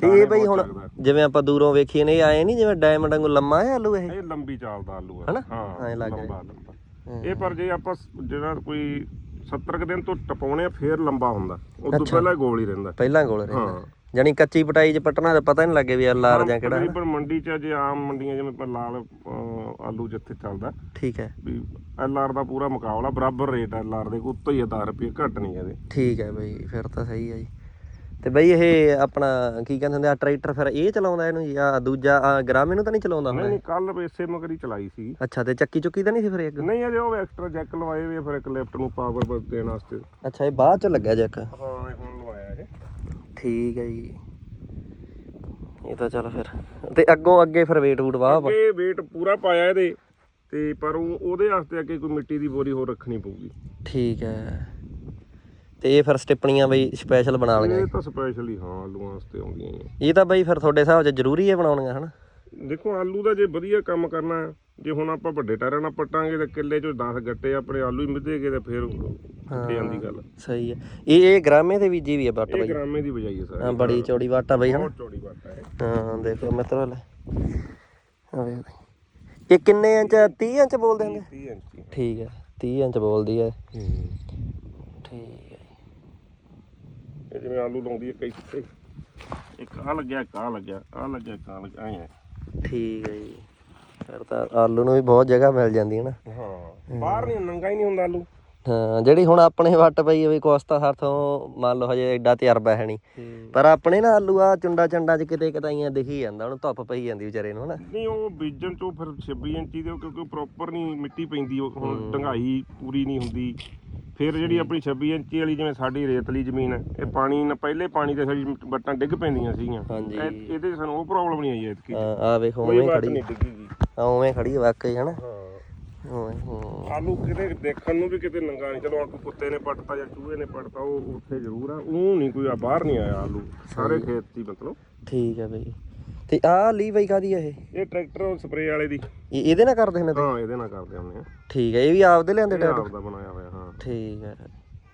ਤੇ ਇਹ ਬਈ ਹੁਣ। ਜਿਵੇਂ ਆਪਾਂ ਦੂਰੋਂ ਵੇਖੀਏ ਨੇ ਇਹ ਆਏ ਨਹੀਂ ਜਿਵੇਂ ਡਾਇਮੰਡ ਵਾਂਗੂ ਲੰਮਾ ਹੈ ਆਲੂ ਇਹ? ਇਹ ਲੰਬੀ ਚਾਲ ਦਾ ਆਲੂ ਹਨਾ? ਹੈ ਹਾਂ ਐਂ ਲੱਗ ਰਿਹਾ। ਲੰਬਾ। ਲੰਬਾ ਇਹ ਪਰ ਜੇ ਆਪਾਂ ਜਿਹੜਾ ਕੋਈ 70 ਕੁ ਦਿਨ ਤੋਂ ਟਪਾਉਣੇ ਆ ਫੇਰ ਲੰਬਾ ਹੁੰਦਾ। ਉਸ ਤੋਂ ਪਹਿਲਾਂ ਗੋਲ ਹੀ ਰਹਿੰਦਾ। ਪਹਿਲਾਂ ਕੋਲ ਰਹਿੰਦਾ। ਹਾਂ ਜਾਨੀ ਕੱਚੀ ਪਟਾਈ 'ਚ ਪਟਣਾ ਤਾਂ ਪਤਾ ਨਹੀਂ ਲੱਗੇ ਵੀ ਆਹ ਲਾਰ ਜਾਂ ਕਿਹੜਾ। ਤਕਰੀਬਨ ਮੰਡੀ 'ਚ ਜੇ ਆਮ ਮੰਡੀਆਂ ਜਿਵੇਂ ਆਪਾਂ ਲਾਲ ਆਲੂ ਜਿੱਥੇ ਚੱਲਦਾ। ਠੀਕ ਹੈ। ਵੀ ਐਲਆਰ ਦਾ ਪੂਰਾ ਮੁਕਾਬਲਾ ਬਰਾਬਰ ਰੇਟ ਹੈ ਐਲਆਰ ਦੇ ਉੱਤੋਂ ਹੀ 1000 ਰੁਪਏ ਘੱਟ ਨਹੀਂ ਇਹਦੇ। ਠੀਕ ਹੈ ਬਈ ਫਿਰ ਤਾਂ ਸਹੀ ਹੈ ਜੀ। ਤੇ ਬਈ ਇਹ ਆਪਣਾ ਕੀ ਕਹਿੰਦੇ ਹੁੰਦੇ ਆ ਟਰੈਕਟਰ ਫਿਰ ਇਹ ਚਲਾਉਂਦਾ ਇਹਨੂੰ ਜਾਂ? ਦੂਜਾ ਗ੍ਰਾਮੇ ਨੂੰ ਤਾਂ ਨਹੀਂ ਚਲਾਉਂਦਾ ਹੁਣ ਨਹੀਂ ਕੱਲ ਇਸੇ ਮਗਰ ਚਲਾਈ ਸੀ। ਅੱਛਾ ਤੇ ਚੱਕੀ ਚੁੱਕੀ ਤਾਂ ਨਹੀਂ ਸੀ ਫਿਰ ਇੱਕ? ਨਹੀਂ ਅਜੇ ਉਹ ਐਕਸਟਰਾ ਜੈਕ ਲਵਾਏ ਹੋਏ ਫਿਰ ਇੱਕ ਲਿਫਟ ਨੂੰ ਪਾਵਰ ਦੇਣ ਵਾਸਤੇ। ਅੱਛਾ ਇਹ ਬਾਅਦ ਚ ਲੱਗਿਆ ਜੱਕ ਹਾਂ ਇਹ ਹੁਣ ਲਵਾਇਆ ਇਹ ਠੀਕ ਹੈ ਜੀ। ਇਹ ਤਾਂ ਚੱਲ ਫਿਰ। ਤੇ ਅੱਗੋਂ ਅੱਗੇ ਫਿਰ ਵੇਟ ਵੂਟ ਵਾਹ ਵਾ। ਅੱਗੇ weight ਪੂਰਾ ਪਾਇਆ ਇਹਦੇ। ਤੇ ਪਰ ਉਹ ਉਹਦੇ ਵਾਸਤੇ ਅੱਗੇ ਕੋਈ ਮਿੱਟੀ ਦੀ ਬੋਰੀ ਹੋਰ ਰੱਖਣੀ ਪਊਗੀ। ਠੀਕ ਹੈ। ਤੇ ਇਹ ਫਿਰ ਸਟਿੱਪਣੀਆਂ ਬਈ ਸਪੈਸ਼ਲ ਬਣਾ ਲਈਆਂ। ਇਹ ਤਾਂ ਸਪੈਸ਼ਲੀ ਹਾਂ ਆਲੂਆਂ ਵਾਸਤੇ ਆਉਂਦੀਆਂ ਇਹ ਤਾਂ ਬਈ ਫਿਰ ਤੁਹਾਡੇ ਹਿਸਾਬ 'ਚ ਜ਼ਰੂਰੀ ਹੈ ਬਣਾਉਣੀਆਂ ਹਨਾ? ਦੇਖੋ ਆਲੂ ਦਾ ਜੇ ਵਧੀਆ ਕੰਮ ਕਰਨਾ ਜੇ ਹੁਣ ਆਪਾਂ ਵੱਡੇ ਟਾਇਰਾਂ ਨਾਲ ਪੱਟਾਂਗੇ ਤੇ ਕਿੱਲੇ ਚੋਂ 10 ਗੱਟੇ ਆਪਣੇ ਆਲੂ ਹੀ ਮਿੱਧੇਗੇ ਤੇ ਫਿਰ ਉੱਥੇ ਜਾਂਦੀ ਗੱਲ। ਸਹੀ ਹੈ। ਇਹ ਇਹ ਗ੍ਰਾਮੇ ਦੇ ਬੀਜੀ ਵੀ ਹੈ ਬੱਟ ਇਹ ਬਈ। ਗ੍ਰਾਮੇ ਦੀ ਬਜਾਈ ਹੈ ਸਾਰੀ। ਹਾਂ ਬੜੀ ਚੌੜੀ ਵਾਟਾ ਬਈ ਹਨਾ? ਬਹੁਤ ਚੌੜੀ ਵੱਟ ਹੈ ਹਾਂ ਦੇਖੋ ਮਿੱਤਰੋ ਲੈ। ਆ। ਇਹ ਕਿੰਨੇ ਇੰਚ 30 ਇੰਚ ਬੋਲਦੇ ਹੁੰਦੇ? 30 ਇੰਚੀ ਠੀਕ ਹੈ 30 ਇੰਚ ਬੋਲਦੀ ਹੈ। ਹੂੰ। ਠੀਕ ਹੈ। ਇਹ ਜਿਵੇਂ ਆਲੂ ਲਾਉਂਦੀ ਹੈ ਕਈ ਇੱਕ ਆ ਲੱਗਿਆ ਆ ਲੱਗਿਆ ਆ ਲੱਗਿਆ ਆ ਲੱਗਿਆ ਐਂ ਠੀਕ ਹੈ ਜੀ। ਫਿਰ ਤਾਂ ਆਲੂ ਨੂੰ ਵੀ ਬਹੁਤ ਜਗ੍ਹਾ ਮਿਲ ਜਾਂਦੀ ਹੈ ਨਾ। ਹਾਂ ਬਾਹਰ ਨਹੀਂ ਨੰਗਾ ਹੀ ਨਹੀਂ ਹੁੰਦਾ ਆਲੂ। ਹਾਂ ਜਿਹੜੀ ਹੁਣ ਆਪਣੇ ਵੱਟ ਪਈ ਹੈ ਵੀ ਕੋਸਤਾ ਹਰਥੋਂ ਮੰਨ ਲਓ ਹਜੇ ਐਡਾ ਤਜਰਬਾ ਹੈ ਨਹੀਂ। ਪਰ ਆਪਣੇ ਨਾ ਆਲੂ ਆ ਚੁੰਡਾ ਚੰਡਾ ਚ ਕਿਤੇ ਕਿਤਾਈਆਂ ਦਿਖੀ ਜਾਂਦਾ ਉਹਨੂੰ ਧੁੱਪ ਪਈ ਜਾਂਦੀ ਵਿਚਾਰੇ ਨੂੰ ਹਨਾ। ਨਹੀਂ ਉਹ ਬੀਜਣ ਤੋਂ ਫਿਰ 26 ਇੰਚੀ ਦੇ ਕਿਉਂਕਿ ਪ੍ਰੋਪਰ ਨਹੀਂ ਮਿੱਟੀ ਪੈਂਦੀ ਉਹ ਹੁਣ ਡੰਗਾਈ ਪੂਰੀ ਨਹੀਂ ਹੁੰਦੀ। ਫਿਰ ਜਿਹੜੀ ਆਪਣੀ 26 ਇੰਚੀ ਵਾਲੀ ਜਿਵੇਂ ਸਾਡੀ ਰੇਤਲੀ ਜ਼ਮੀਨ ਹੈ ਇਹ ਪਾਣੀ ਨਾਲ ਪਹਿਲੇ ਪਾਣੀ ਤੇ ਸਾਡੀ ਵੱਟਾਂ ਡਿੱਗ ਪੈਂਦੀਆਂ ਸੀਗੀਆਂ। ਹਾਂਜੀ। ਇਹ- ਇਹਦੇ 'ਚ ਸਾਨੂੰ ਉਹ ਪ੍ਰੋਬਲਮ ਨਹੀਂ ਆਈ ਐਤਕੀ। ਹਾਂ ਆ ਵੇਖੋ ਕੋਈ ਉਵੇਂ ਵੱਟ ਖੜੀ। ਨਹੀਂ ਆ ਉਵੇਂ ਖੜੀ ਹੈ ਵਾਕਈ ਹਨਾ? ਹਾਂ। ਉਵੇਂ ਹੂੰ। ਆਲੂ ਕਿਤੇ ਦੇਖਣ ਨੂੰ ਵੀ ਕਿਤੇ ਨੰਗਾ ਨਹੀਂ। ਚਲੋ ਆਕੂ ਕੁੱਤੇ ਨੇ ਪੱਟਤਾ ਜਾਂ ਚੂਹੇ ਨੇ ਪੱਟਤਾ ਉਹ ਉੱਥੇ ਜ਼ਰੂਰ ਆ। ਉਹ ਨਹੀਂ ਕੋਈ ਆ ਬਾਹਰ ਨਹੀਂ ਆਇਆ ਆਲੂ। ਸਾਰੇ ਖੇਤ 'ਚ ਹੀ ਮਤਲਬ। ਠੀਕ ਹੈ ਬਈ। ਤੇ ਆ ਲੀ ਬਈ ਕਾਦੀ ਆ ਇਹ? ਇਹ ਟਰੈਕਟਰ ਸਪਰੇ ਵਾਲੇ ਦੀ। ਇਹ- ਇਹਦੇ ਨਾਲ ਕਰਦੇ ਤੇ ਹਾਂ ਇਹਦੇ ਨਾਲ ਕਰਦੇ ਹੁੰਦੇ ਆ। ਠੀਕ ਹੈ ਇਹ ਵੀ ਆਪਦੇ ਲਿਆਂਦੇ ਇਹ ਆਪ ਦਾ ਬਣਾਇਆ ਹੋਇਆ ਹਾਂ। ਠੀਕ ਹੈ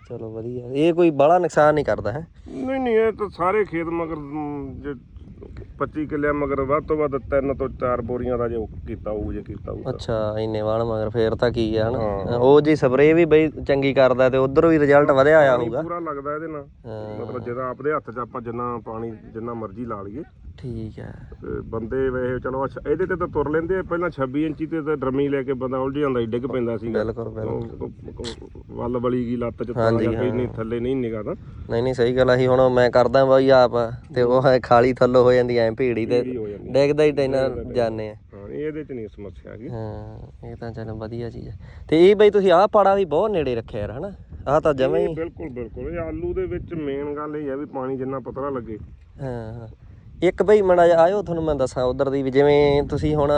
ਚਲੋ ਵਧੀਆ। ਇਹ ਕੋਈ ਬੜਾ ਨੁਕਸਾਨ ਨਹੀਂ ਕਰਦਾ ਹੈ? ਨਹੀਂ ਨਹੀਂ ਇਹ ਤਾਂ ਸਾਰੇ ਖੇਤ ਮਗਰ ਮ, ਜੇ 25 ਕਿੱਲਿਆਂ ਮਗਰ ਵੱਧ ਤੋਂ ਵੱਧ ਤਿੰਨ ਤੋਂ ਚਾਰ ਬੋਰੀਆਂ ਦਾ ਜੇ ਕੀਤਾ ਹੋਊ ਜੇ ਕੀਤਾ ਹੋਊ ਤਾਂ। ਅੱਛਾ ਇੰਨੇ ਵਾਲ ਮਗਰ ਫੇਰ ਤਾਂ ਕੀ ਆ ਹਨਾ? ਉਹ ਜੀ ਸਪਰੇ ਵੀ ਬਈ ਚੰਗੀ ਕਰਦਾ ਤੇ ਉਧਰੋਂ ਵੀ ਰਿਜ਼ਲਟ ਵਧਿਆ ਆਇਆ ਹੋਊਗਾ। ਪੂਰਾ ਲੱਗਦਾ ਇਹਦੇ ਨਾਲ। ਮਤਲਬ ਜਿਹਦਾ ਆਪਦੇ ਹੱਥ 'ਚ ਆਪਾਂ ਜਿੰਨਾ ਪਾਣੀ ਜਿੰਨਾ ਮਰਜ਼ੀ ਲਾ ਲਈਏ। ਠੀਕ ਹੈ ਤੇ ਬੰਦੇ ਵੇਖ ਚਲੋ ਅੱਛਾ ਇਹਦੇ ਤੇ ਤਾਂ ਤੁਰ ਲੈਂਦੇ ਆ, ਪਹਿਲਾਂ 26 ਇੰਚੀ ਤੇ ਤਾਂ ਡਰਮੀ ਲੈ ਕੇ ਬੰਦਾ ਉਲਝ ਜਾਂਦਾ ਸੀ, ਡਿੱਗ ਪੈਂਦਾ ਸੀ ਬਿਲਕੁਲ ਬਿਲਕੁਲ। ਵੱਲ ਬਲੀ ਗਈ ਲੱਤ 'ਚ ਤਾਂ ਜਾਂ ਕੋਈ ਨਹੀਂ ਥੱਲੇ ਨਹੀਂ ਨਿਗਾ ਤਾਂ। ਨਹੀਂ ਨਹੀਂ ਸਹੀ ਗੱਲ ਆ। ਹੁਣ ਮੈਂ ਕਰਦਾ ਬਈ ਆਪ ਤੇ ਉਹ ਖਾਲੀ ਥੱਲੋਂ ਹੋ ਜਾਂਦੀ ਐ ਭੀੜੀ ਤੇ ਹੋ ਜਾਂਦੀ ਡਿੱਗਦਾ ਹੀ ਟੈਨਰ ਜਾਂਦੇ ਆ। ਹਾਂ ਇਹਦੇ 'ਚ ਨਹੀਂ ਸਮੱਸਿਆ ਹੈਗੀ। ਹਾਂ ਇਹ ਤਾਂ ਚੱਲ ਵਧੀਆ ਚੀਜ਼ ਹੈ ਤੇ ਇਹ ਬਈ ਤੁਸੀਂ ਆਹ ਪਾੜਾ ਵੀ ਬਹੁਤ ਨੇੜੇ ਰੱਖਿਆ ਯਾਰ ਹਨਾ? ਆਹ ਤਾਂ ਜਮਾਂ ਹੀ ਬਿਲਕੁਲ ਬਿਲਕੁਲ। ਇਹ ਆਲੂ ਦੇ ਵਿੱਚ ਮੇਨ ਗੱਲ ਇਹ ਹੈ ਵੀ ਪਾਣੀ ਜਿੰਨਾ ਪਤਲਾ ਲੱਗੇ। ਹਾਂ। ਇੱਕ ਬਈ ਮੜਾ ਆਇਓ ਤੁਹਾਨੂੰ ਮੈਂ ਦੱਸਾਂ ਉਧਰ ਦੀ ਵੀ ਜਿਵੇਂ ਤੁਸੀਂ ਹੁਣ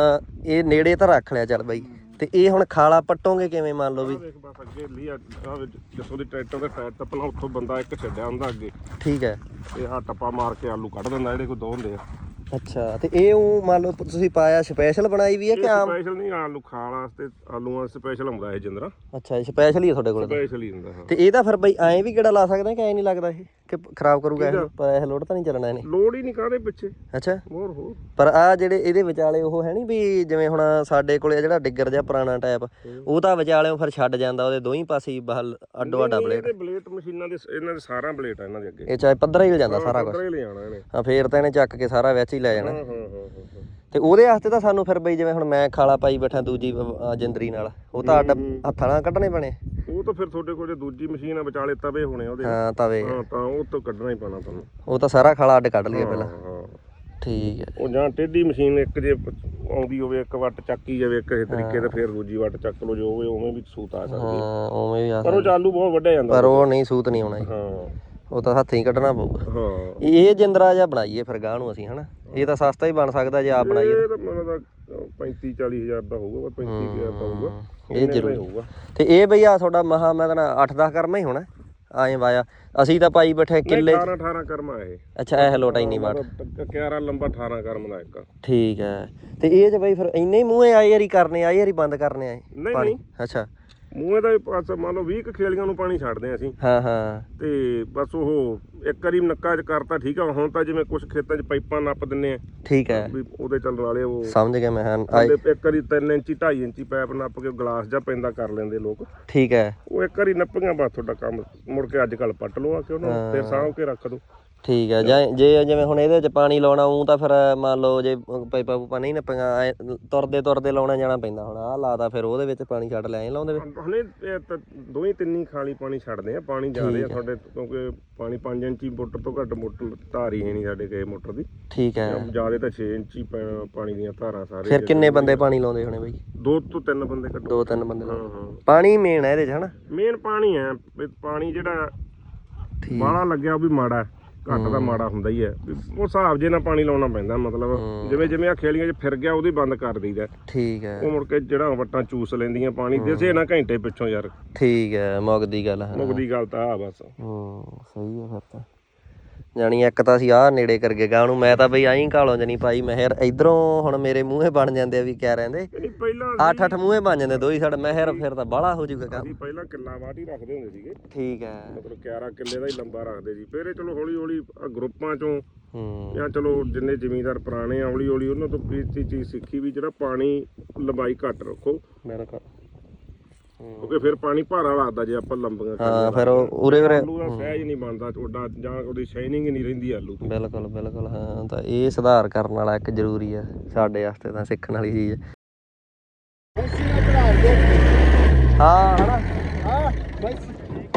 ਇਹ ਨੇੜੇ ਤਾਂ ਰੱਖ ਲਿਆ ਚੱਲ ਬਈ। ਤੇ ਇਹ ਹੁਣ ਖਾਲਾ ਪੱਟੋਗੇ ਕਿਵੇਂ ਮੰਨ ਲਓ ਵੀ? ਦੇਖ ਬਸ ਅੱਗੇ ਲਈ ਆ ਜਿੱਥੋਂ ਦੀ ਟਰੈਕਟਰ ਦੇ ਟਾਇਰ ਟੱਪਣਾ ਉੱਥੋਂ ਬੰਦਾ ਇੱਕ ਛੱਡਿਆ ਹੁੰਦਾ ਅੱਗੇ। ਠੀਕ ਹੈ। ਇਹ ਆ ਟੱਪਾ ਮਾਰ ਕੇ ਆਲੂ ਕੱਢ ਦਿੰਦਾ ਜਿਹੜੇ ਕੋਈ ਦੋ ਹੁੰਦੇ ਆ। ਅੱਛਾ ਤੇ ਇਹ ਉਹ ਮੰਨ ਲਓ ਤੁਸੀਂ ਪਾਇਆ ਸਪੈਸ਼ਲ ਬਣਾਈ ਵੀ ਹੈ ਕਿ ਆਮ? ਸਪੈਸ਼ਲ ਨਹੀਂ ਆਲੂ ਖਾਣ ਵਾਸਤੇ ਆਲੂਆਂ ਸਪੈਸ਼ਲ ਹੁੰਦਾ ਇਹ ਜਿੰਦਰਾ। ਅੱਛਾ ਸਪੈਸ਼ਲ ਹੀ ਹੈ ਤੁਹਾਡੇ ਕੋਲ। ਸਪੈਸ਼ਲ ਹੀ ਹੁੰਦਾ ਹਾਂ। ਤੇ ਇਹ ਤਾਂ ਫਿਰ ਬਈ ਐਂ ਵੀ ਕਿਹੜਾ ਲਾ ਸਕਦੇ ਕਿ ਐਂ ਨਹੀਂ ਲੱਗਦਾ ਇਹ? ਕਿ ਖਰਾਬ ਕਰੂਗਾ ਇਹ? ਪੈਸੇ ਲੋਡ ਤਾਂ ਨਹੀਂ ਚੱਲਣਾ ਇਹਨੇ। ਲੋੜ ਹੀ ਨਹੀਂ ਕਾਹਦੇ ਪਿੱਛੇ? ਅੱਛਾ। ਹੋਰ ਹੋਰ। ਪਰ ਆ ਜਿਹੜੇ ਇਹਦੇ ਵਿਚਾਲੇ ਉਹ ਹੈ ਨਹੀਂ ਵੀ ਜਿਵੇਂ ਹੁਣ ਸਾਡੇ ਕੋਲੇ ਜਿਹੜਾ ਡਿੱਗਰ ਜਿਹਾ ਪੁਰਾਣਾ ਟਾਈਪ ਉਹ ਤਾਂ ਵਿਚਾਲਿਓਂ ਫਿਰ ਛੱਡ ਜਾਂਦਾ ਉਹਦੇ ਦੋਹੀਂ ਪਾਸੇ ਹੀ ਬਹਲ ਅੱਡੋ ਅੱਡਾ ਬਲੇਡ ਇਹਦੇ ਬਲੇਟ ਮਸ਼ੀਨਾਂ ਦੇ ਇਹਨਾਂ ਦੇ ਸਾਰਾ ਬਲੇਟ ਆ ਇਹਨਾਂ ਦੇ ਅੱਗੇ। ਇਹ ਚਾਹੇ ਪੱਧਰਾ ਹੀ ਹੋ ਜਾਂਦਾ ਸਾਰਾ ਕੁਝ ਪੱਧਰੇ ਲਿਆਣਾ ਇਹਨੇ। ਹਾਂ ਫੇਰ ਤਾਂ ਇਹਨੇ ਚੱਕ ਕੇ ਸਾਰਾ ਵਿੱਚ ਹੀ ਲੈ ਜਾਣਾ। ਤੇ ਉਹਦੇ ਵਾਸਤੇ ਤਾਂ ਸਾਨੂੰ ਫਿਰ ਬਈ ਜਿਵੇਂ ਹੁਣ ਮੈਂ ਖਾਲਾ ਪਾਈ ਬੈਠਾ ਦੂਜੀ ਜਿੰਦਰੀ ਨਾਲ ਉਹ ਤਾਂ ਅੱਡ ਹੱਥਾਂ ਨਾਲ ਕੱਢਣੇ ਪੈਣੇ। ਉਹ ਤਾਂ ਫਿਰ ਤੁਹਾਡੇ ਕੋਲ ਜੇ ਦੂਜੀ ਮਸ਼ੀਨ ਆ ਵਿਚਾਲੇ ਤਵੇ ਹੋਣੇ ਉਹਦੇ। ਹਾਂ ਤਵੇ। ਹਾਂ ਤਾਂ ਉਹ ਤੋਂ ਕੱਢਣਾ ਹੀ ਪੈਣਾ ਤੁਹਾਨੂੰ। ਉਹ ਤਾਂ ਸਾਰਾ ਖਾਲਾ ਅੱਡ ਕੱਢ ਲਈਏ ਪਹਿਲਾਂ। ਠੀਕ ਹੈ। ਉਹ ਜਾਂ ਟੇਢੀ ਮਸ਼ੀਨ ਇੱਕ ਜੇ ਆਉਂਦੀ ਹੋਵੇ ਇੱਕ ਵੱਟ ਚੱਕੀ ਜਾਵੇ ਇੱਕ ਇਸ ਤਰੀਕੇ ਤੇ ਫਿਰ ਦੂਜੀ ਵੱਟ ਚੱਕ ਲਓ ਜੋ ਹੋਵੇ ਉਵੇਂ ਵੀ ਸੂਤ ਆ ਸਕਦੀ ਹੈ। ਉਵੇਂ ਵੀ ਆ ਪਰ ਉਹ ਚਾਲੂ ਬਹੁਤ ਵੱਡਾ ਜਾਂਦਾ। ਪਰ ਉਹ ਨਹੀਂ ਸੂਤ ਨਹੀਂ ਆਉਣਾ ਹਾਂ। ਉਹ ਤਾਂ ਹੱਥੀਂ ਕੱਢਣਾ ਪਊਗਾ। ਹਾਂ। ਇਹ ਜਿੰਦਰਾ ਜਿਹਾ ਬਣਾਈਏ ਫਿਰ ਗਾਹ ਨੂੰ ਅਸੀਂ ਹਨਾ? ਇਹ ਤਾਂ ਸਸਤਾ ਹੀ ਬਣ ਸਕਦਾ ਜੇ ਆਪ ਬਣਾਈਏ ਇਹ ਤਾਂ ਮੈਨੂੰ ਤਾਂ 35 40 ਹਜ਼ਾਰ ਦਾ ਹੋਊਗਾ 35 ਹਜ਼ਾਰ ਦਾ ਹੋਊਗਾ। ਇਹ ਇੰਨੇ ਜ਼ਰੂਰ। ਹੋਊਗਾ। ਤੇ ਇਹ ਬਈ ਆ ਤੁਹਾਡਾ ਮਹਾ ਮੈਂ ਤਾਂ 8-10 ਕਰਮਾ ਹੀ ਹੋਣਾ ਆਏ ਵਾਇਆ। ਅਸੀਂ ਤਾਂ ਪਾਈ ਬੈਠੇ ਕਿੱਲੇ 18 18 ਕਰਮਾ ਇਹ। ਅੱਛਾ ਇਹ ਲੋਟਾ ਹੀ ਨਹੀਂ ਵਾਟ ਮਤਲਬ 11 ਲੰਬਾ 18 ਕਰਮ ਦਾ ਇੱਕ। ਠੀਕ ਹੈ। ਤੇ ਇਹ ਬਈ ਫਿਰ ਇੰਨੇ ਹੀ ਮੂੰਹੇ ਆਏ ਯਾਰੀ ਕਰਨੇ ਆਏ ਯਾਰੀ ਬੰਦ ਕਰਨੇ ਆਏ। ਨਹੀਂ। ਅੱਛਾ। ਮੂੰਹੇ ਦਾ ਵੀ ਪਾਸ ਮੰਨ ਲਓ 20 ਕੁ ਖੇਲੀਆਂ ਨੂੰ ਪਾਣੀ ਛੱਡਦੇ ਆ ਅਸੀਂ। ਹਾਂ ਹਾਂ। ਤੇ ਬਸ ਉਹ ਇੱਕ ਵਾਰੀ ਨੱਕਾ ਚ ਕਰਤਾ ਠੀਕ ਆ ਹੁਣ ਤਾਂ ਜਿਵੇਂ ਕੁਝ ਖੇਤਾਂ 'ਚ ਪਾਈਪਾਂ ਨੱਪ ਦਿੰਨੇ ਆ ਠੀਕ ਹੈ। ਵੀ ਉਹਦੇ ਚੱਲਣ ਵਾਲੇ ਉਹ। ਸਮਝ ਗਿਆ ਮੈਂ ਹਾਂ। ਆਏ ਉਹਦੇ ਇੱਕ ਵਾਰੀ 3 ਇੰਚੀ 2.5 ਇੰਚੀ ਪਾਈਪ ਨੱਪ ਕੇ ਗਲਾਸ ਜਾਂ ਪੈਂਦਾ ਕਰ ਲੈਂਦੇ ਲੋਕ। ਠੀਕ ਹੈ। ਉਹ ਇੱਕ ਵਾਰੀ ਨੱਪੀਆਂ ਬਸ ਤੁਹਾਡਾ ਕੰਮ ਮੁੜ ਕੇ ਅੱਜ ਕੱਲ ਪੱਟ ਲਓ ਆ ਕੇ ਉਹਨੂੰ ਫਿਰ ਸਾਂਭ ਕੇ ਰੱਖ ਦਿਓ। ਠੀਕ ਹੈ ਜਾਂ ਜੇ ਜਿਵੇਂ ਹੁਣ ਇਹਦੇ ਵਿੱਚ ਪਾਣੀ ਲਾਉਣਾ ਉਹ ਤਾਂ ਫਿਰ ਮੰਨ ਲਓ ਜੇ ਪਾਈਪਾਂ ਪੂਪਾਂ ਨਹੀਂ ਨੱਪੀਆਂ ਐਂ ਤੁਰਦੇ ਤੁਰਦੇ ਲਾਉਣਾ ਜਾਣਾ ਪੈਂਦਾ ਹੁਣ ਆਹ ਲਾਦਾ ਫਿਰ ਉਹਦੇ ਵਿੱਚ ਪਾਣੀ ਛੱਡ ਲੈ ਐਂ ਲਾਉਂਦੇ ਵੇ ਹੁਣੇ ਇਹ ਤਾਂ ਦੋਵੇਂ ਤਿੰਨੀ ਖਾਲੀ ਪਾਣੀ ਛੱਡਦੇ ਆ ਪਾਣੀ ਜ਼ਿਆਦੇ ਆ। ਸਾਡੇ ਕਿਉਂਕਿ ਪਾਣੀ 5 ਇੰਚੀ ਮੋਟਰ ਤੋਂ ਘੱਟ ਮੋਟਰ ਧਾਰ ਹੀ ਹੈ ਨਹੀਂ ਸਾਡੇ ਕਿਸੇ ਮੋਟਰ ਦੀ। ਠੀਕ ਹੈ ਜ਼ਿਆਦੇ ਤਾਂ 6 ਇੰਚੀ ਪਾ- ਪਾਣੀ ਦੀਆਂ ਧਾਰਾਂ ਸਾਰੇ ਫਿਰ ਕਿੰਨੇ ਬੰਦੇ ਪਾਣੀ ਲਾਉਂਦੇ ਹੋਣੇ ਬਈ? ਦੋ ਤੋਂ ਤਿੰਨ ਬੰਦੇ ਕੱਢੋ। ਦੋ ਤਿੰਨ ਬੰਦੇ ਹਾਂ ਲਾਉਂਦੇ। ਹਾਂ ਪਾਣੀ ਮੇਨ ਹੈ ਇਹਦੇ ਚ ਹਨਾ? ਮੇਨ ਪਾਣੀ ਹੈ ਵੀ ਪਾਣੀ ਜਿਹੜਾ ਠੀਕ। ਬਾਹਲਾ ਲੱਗਿਆ ਉਹ ਵੀ ਮਾੜਾ ਹੈ। ਘੱਟ ਦਾ ਮਾੜਾ ਹੁੰਦਾ ਹੀ ਹੈ। ਵੀ ਉਹ ਹਿਸਾਬ ਜੇ ਨਾਲ ਪਾਣੀ ਲਾਉਣਾ ਪੈਂਦਾ ਮਤਲਬ ਜਿਵੇਂ ਜਿਵੇਂ ਆ ਖੇਲੀਆਂ 'ਚ ਫਿਰ ਗਿਆ ਉਹਦੇ ਬੰਦ ਕਰ ਦਈਦਾ। ਠੀਕ ਹੈ। ਉਹ ਮੁੜ ਕੇ ਜਿਹੜਾ ਵੱਟਾਂ ਚੂਸ ਲੈਂਦੀਆਂ ਪਾਣੀ ਦੇਸੇ ਨਾ ਘੰਟੇ ਪਿੱਛੋਂ ਯਾਰ। ਠੀਕ ਹੈ ਮੁੱਕਦੀ ਗੱਲ ਹਾਂ। ਮੁੱਕਦੀ ਗੱਲ ਤਾਂ ਆ ਬਸ। ਹੂੰ ਸਹੀ ਹੈ ਫਿਰ ਤਾਂ। ਜਾਣੀ ਇੱਕ ਤਾਂ ਅਸੀਂ ਆਹ ਨੇੜੇ ਕਰ ਗਏ ਗਾਂ ਨੂੰ ਮੈਂ ਤਾਂ ਬਈ ਆਈ ਕਾਲੋਂ ਜਣੀ ਪਾਈ ਮਹਿਰ ਇਧਰੋਂ ਹੁਣ ਮੇਰੇ ਮੂੰਹੇ ਬਣ ਜਾਂਦੇ ਆ ਵੀ ਕਹਿ ਰਹਿੰਦੇ? ਪਹਿਲਾਂ ਅੱਠ ਅੱਠ ਮੂੰਹੇ ਬਣ ਜਾਂਦੇ ਦੋ ਹੀ ਸਾਡਾ ਮਹਿਰ ਫਿਰ ਤਾਂ ਬਾਹਲਾ ਹੋ ਜਾਊਗਾ ਕੰਮ। ਅਸੀਂ ਪਹਿਲਾਂ ਕਿੱਲਾ ਹੀ ਰੱਖਦੇ ਹੁੰਦੇ ਸੀਗੇ। ਠੀਕ ਹੈ ਮਤਲਬ 11 ਕਿੱਲੇ ਦਾ ਹੀ ਲੰਬਾ ਰੱਖਦੇ ਸੀ। ਫਿਰ ਇਹ ਚਲੋ ਹੌਲੀ ਹੌਲੀ ਗਰੁੱਪਾਂ ਚੋਂ ਹੂੰ। ਜਾਂ ਚਲੋ ਜਿੰਨੇ ਜ਼ਿਮੀਂਦਾਰ ਪੁਰਾਣੇ ਆ ਹੌਲੀ ਹੌਲੀ ਉਹਨਾਂ ਤੋਂ ਵੀ ਚੀਜ਼ ਸਿੱਖੀ ਵੀ ਜਿਹੜਾ ਪਾਣੀ ਲੰਬਾਈ ਘੱਟ ਰੱਖੋ। ਮੇਰਾ ਕਰ ਕਿਉਂਕਿ ਫਿਰ ਪਾਣੀ ਭਾਰਾ ਲੱਗਦਾ ਜੇ ਆਪਾਂ ਲੰਬੀਆਂ ਹਾਂ ਫਿਰ ਉਹ ਉਰੇ ਉਰੇ ਆਲੂ ਦਾ ਸਹਿਜ ਨਹੀਂ ਬਣਦਾ ਤੁਹਾਡਾ ਜਾਂ ਉਹਦੀ ਸ਼ਾਈਨਿੰਗ ਨਹੀਂ ਰਹਿੰਦੀ ਆਲੂ ਦੀ ਬਿਲਕੁਲ ਬਿਲਕੁਲ ਹਾਂ ਤਾਂ ਇਹ ਸੁਧਾਰ ਕਰਨ ਵਾਲਾ ਇੱਕ ਜ਼ਰੂਰੀ ਆ ਸਾਡੇ ਵਾਸਤੇ ਤਾਂ ਸਿੱਖਣ ਵਾਲੀ ਚੀਜ਼। ਹੈ ਹਾਂ ਹਨਾ? ਹਾਂ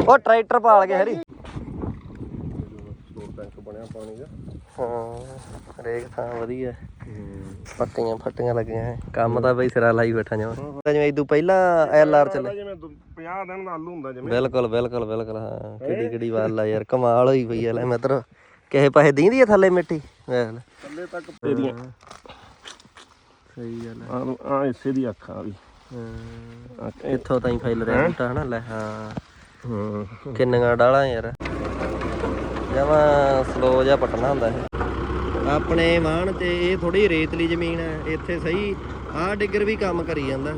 ਉਹ ਟਰੈਕਟਰ ਪਾਲ ਕੇ ਹਰੀ। ਸਟੋਰ ਟੈਂਕ ਬਣਿਆ ਪਾਣੀ ਦਾ। ਹਾਂ ਹਰੇਕ ਥਾਂ ਵਧੀਆ। ਪੱਟੀਆਂ ਫੱਟੀਆਂ ਲੱਗੀਆਂ ਹੈ ਕੰਮ ਤਾਂ ਬਈ ਸਿਰਾ ਲਾਈ ਬੈਠਾ ਜਾਵਾਂ। ਜਿਵੇਂ ਇਦੋਂ ਪਹਿਲਾਂ ਐਲ ਆਰ ਚੱਲੇ। ਜਿਵੇਂ ਦੁ- 50 ਦਿਨ ਦਾ ਆਲੂ ਹੁੰਦਾ ਜਿਵੇਂ। ਬਿਲਕੁਲ ਬਿਲਕੁਲ ਬਿਲਕੁਲ ਹਾਂ। ਕਿੱਡੀ ਕਿੱਡੀ ਵਾਲ ਆ ਯਾਰ। ਕਮਾਲ ਹੋਈ ਪਈ ਆ ਲੈ ਮਿੱਤਰ ਕਿਸੇ ਪਾਸੇ ਦੀਂਦੀ ਆ ਥੱਲੇ ਮਿੱਟੀ? ਵੇਖ ਲੈ। ਥੱਲੇ ਤੱਕ ਤੇਰੀਆਂ ਸਹੀ ਗੱਲ ਆ ਆ ਇਸੇ ਦੀ ਅੱਖਾਂ ਵੀ। ਹਾਂ। ਇੱਥੋਂ ਤਾਈਂ ਫੈਲ ਰਿਹਾ ਬੂਟਾ ਹਨਾ? ਲੈ ਹਾਂ। ਹਾਂ। ਕਿੰਨੀਆਂ ਡਾਲਾਂ ਯਾਰ। ਜਮਾ ਸਲੋ ਜਿਹਾ ਪਟਣਾ ਹੁੰਦਾ ਇਹ। ਆਪਣੇ ਮਾਣ 'ਚ ਇਹ ਥੋੜੀ ਰੇਤਲੀ ਜ਼ਮੀਨ ਹੈ, ਇੱਥੇ ਸਹੀ ਆਹ ਡਿੱਗਰ ਵੀ ਕੰਮ ਕਰੀ ਜਾਂਦਾ।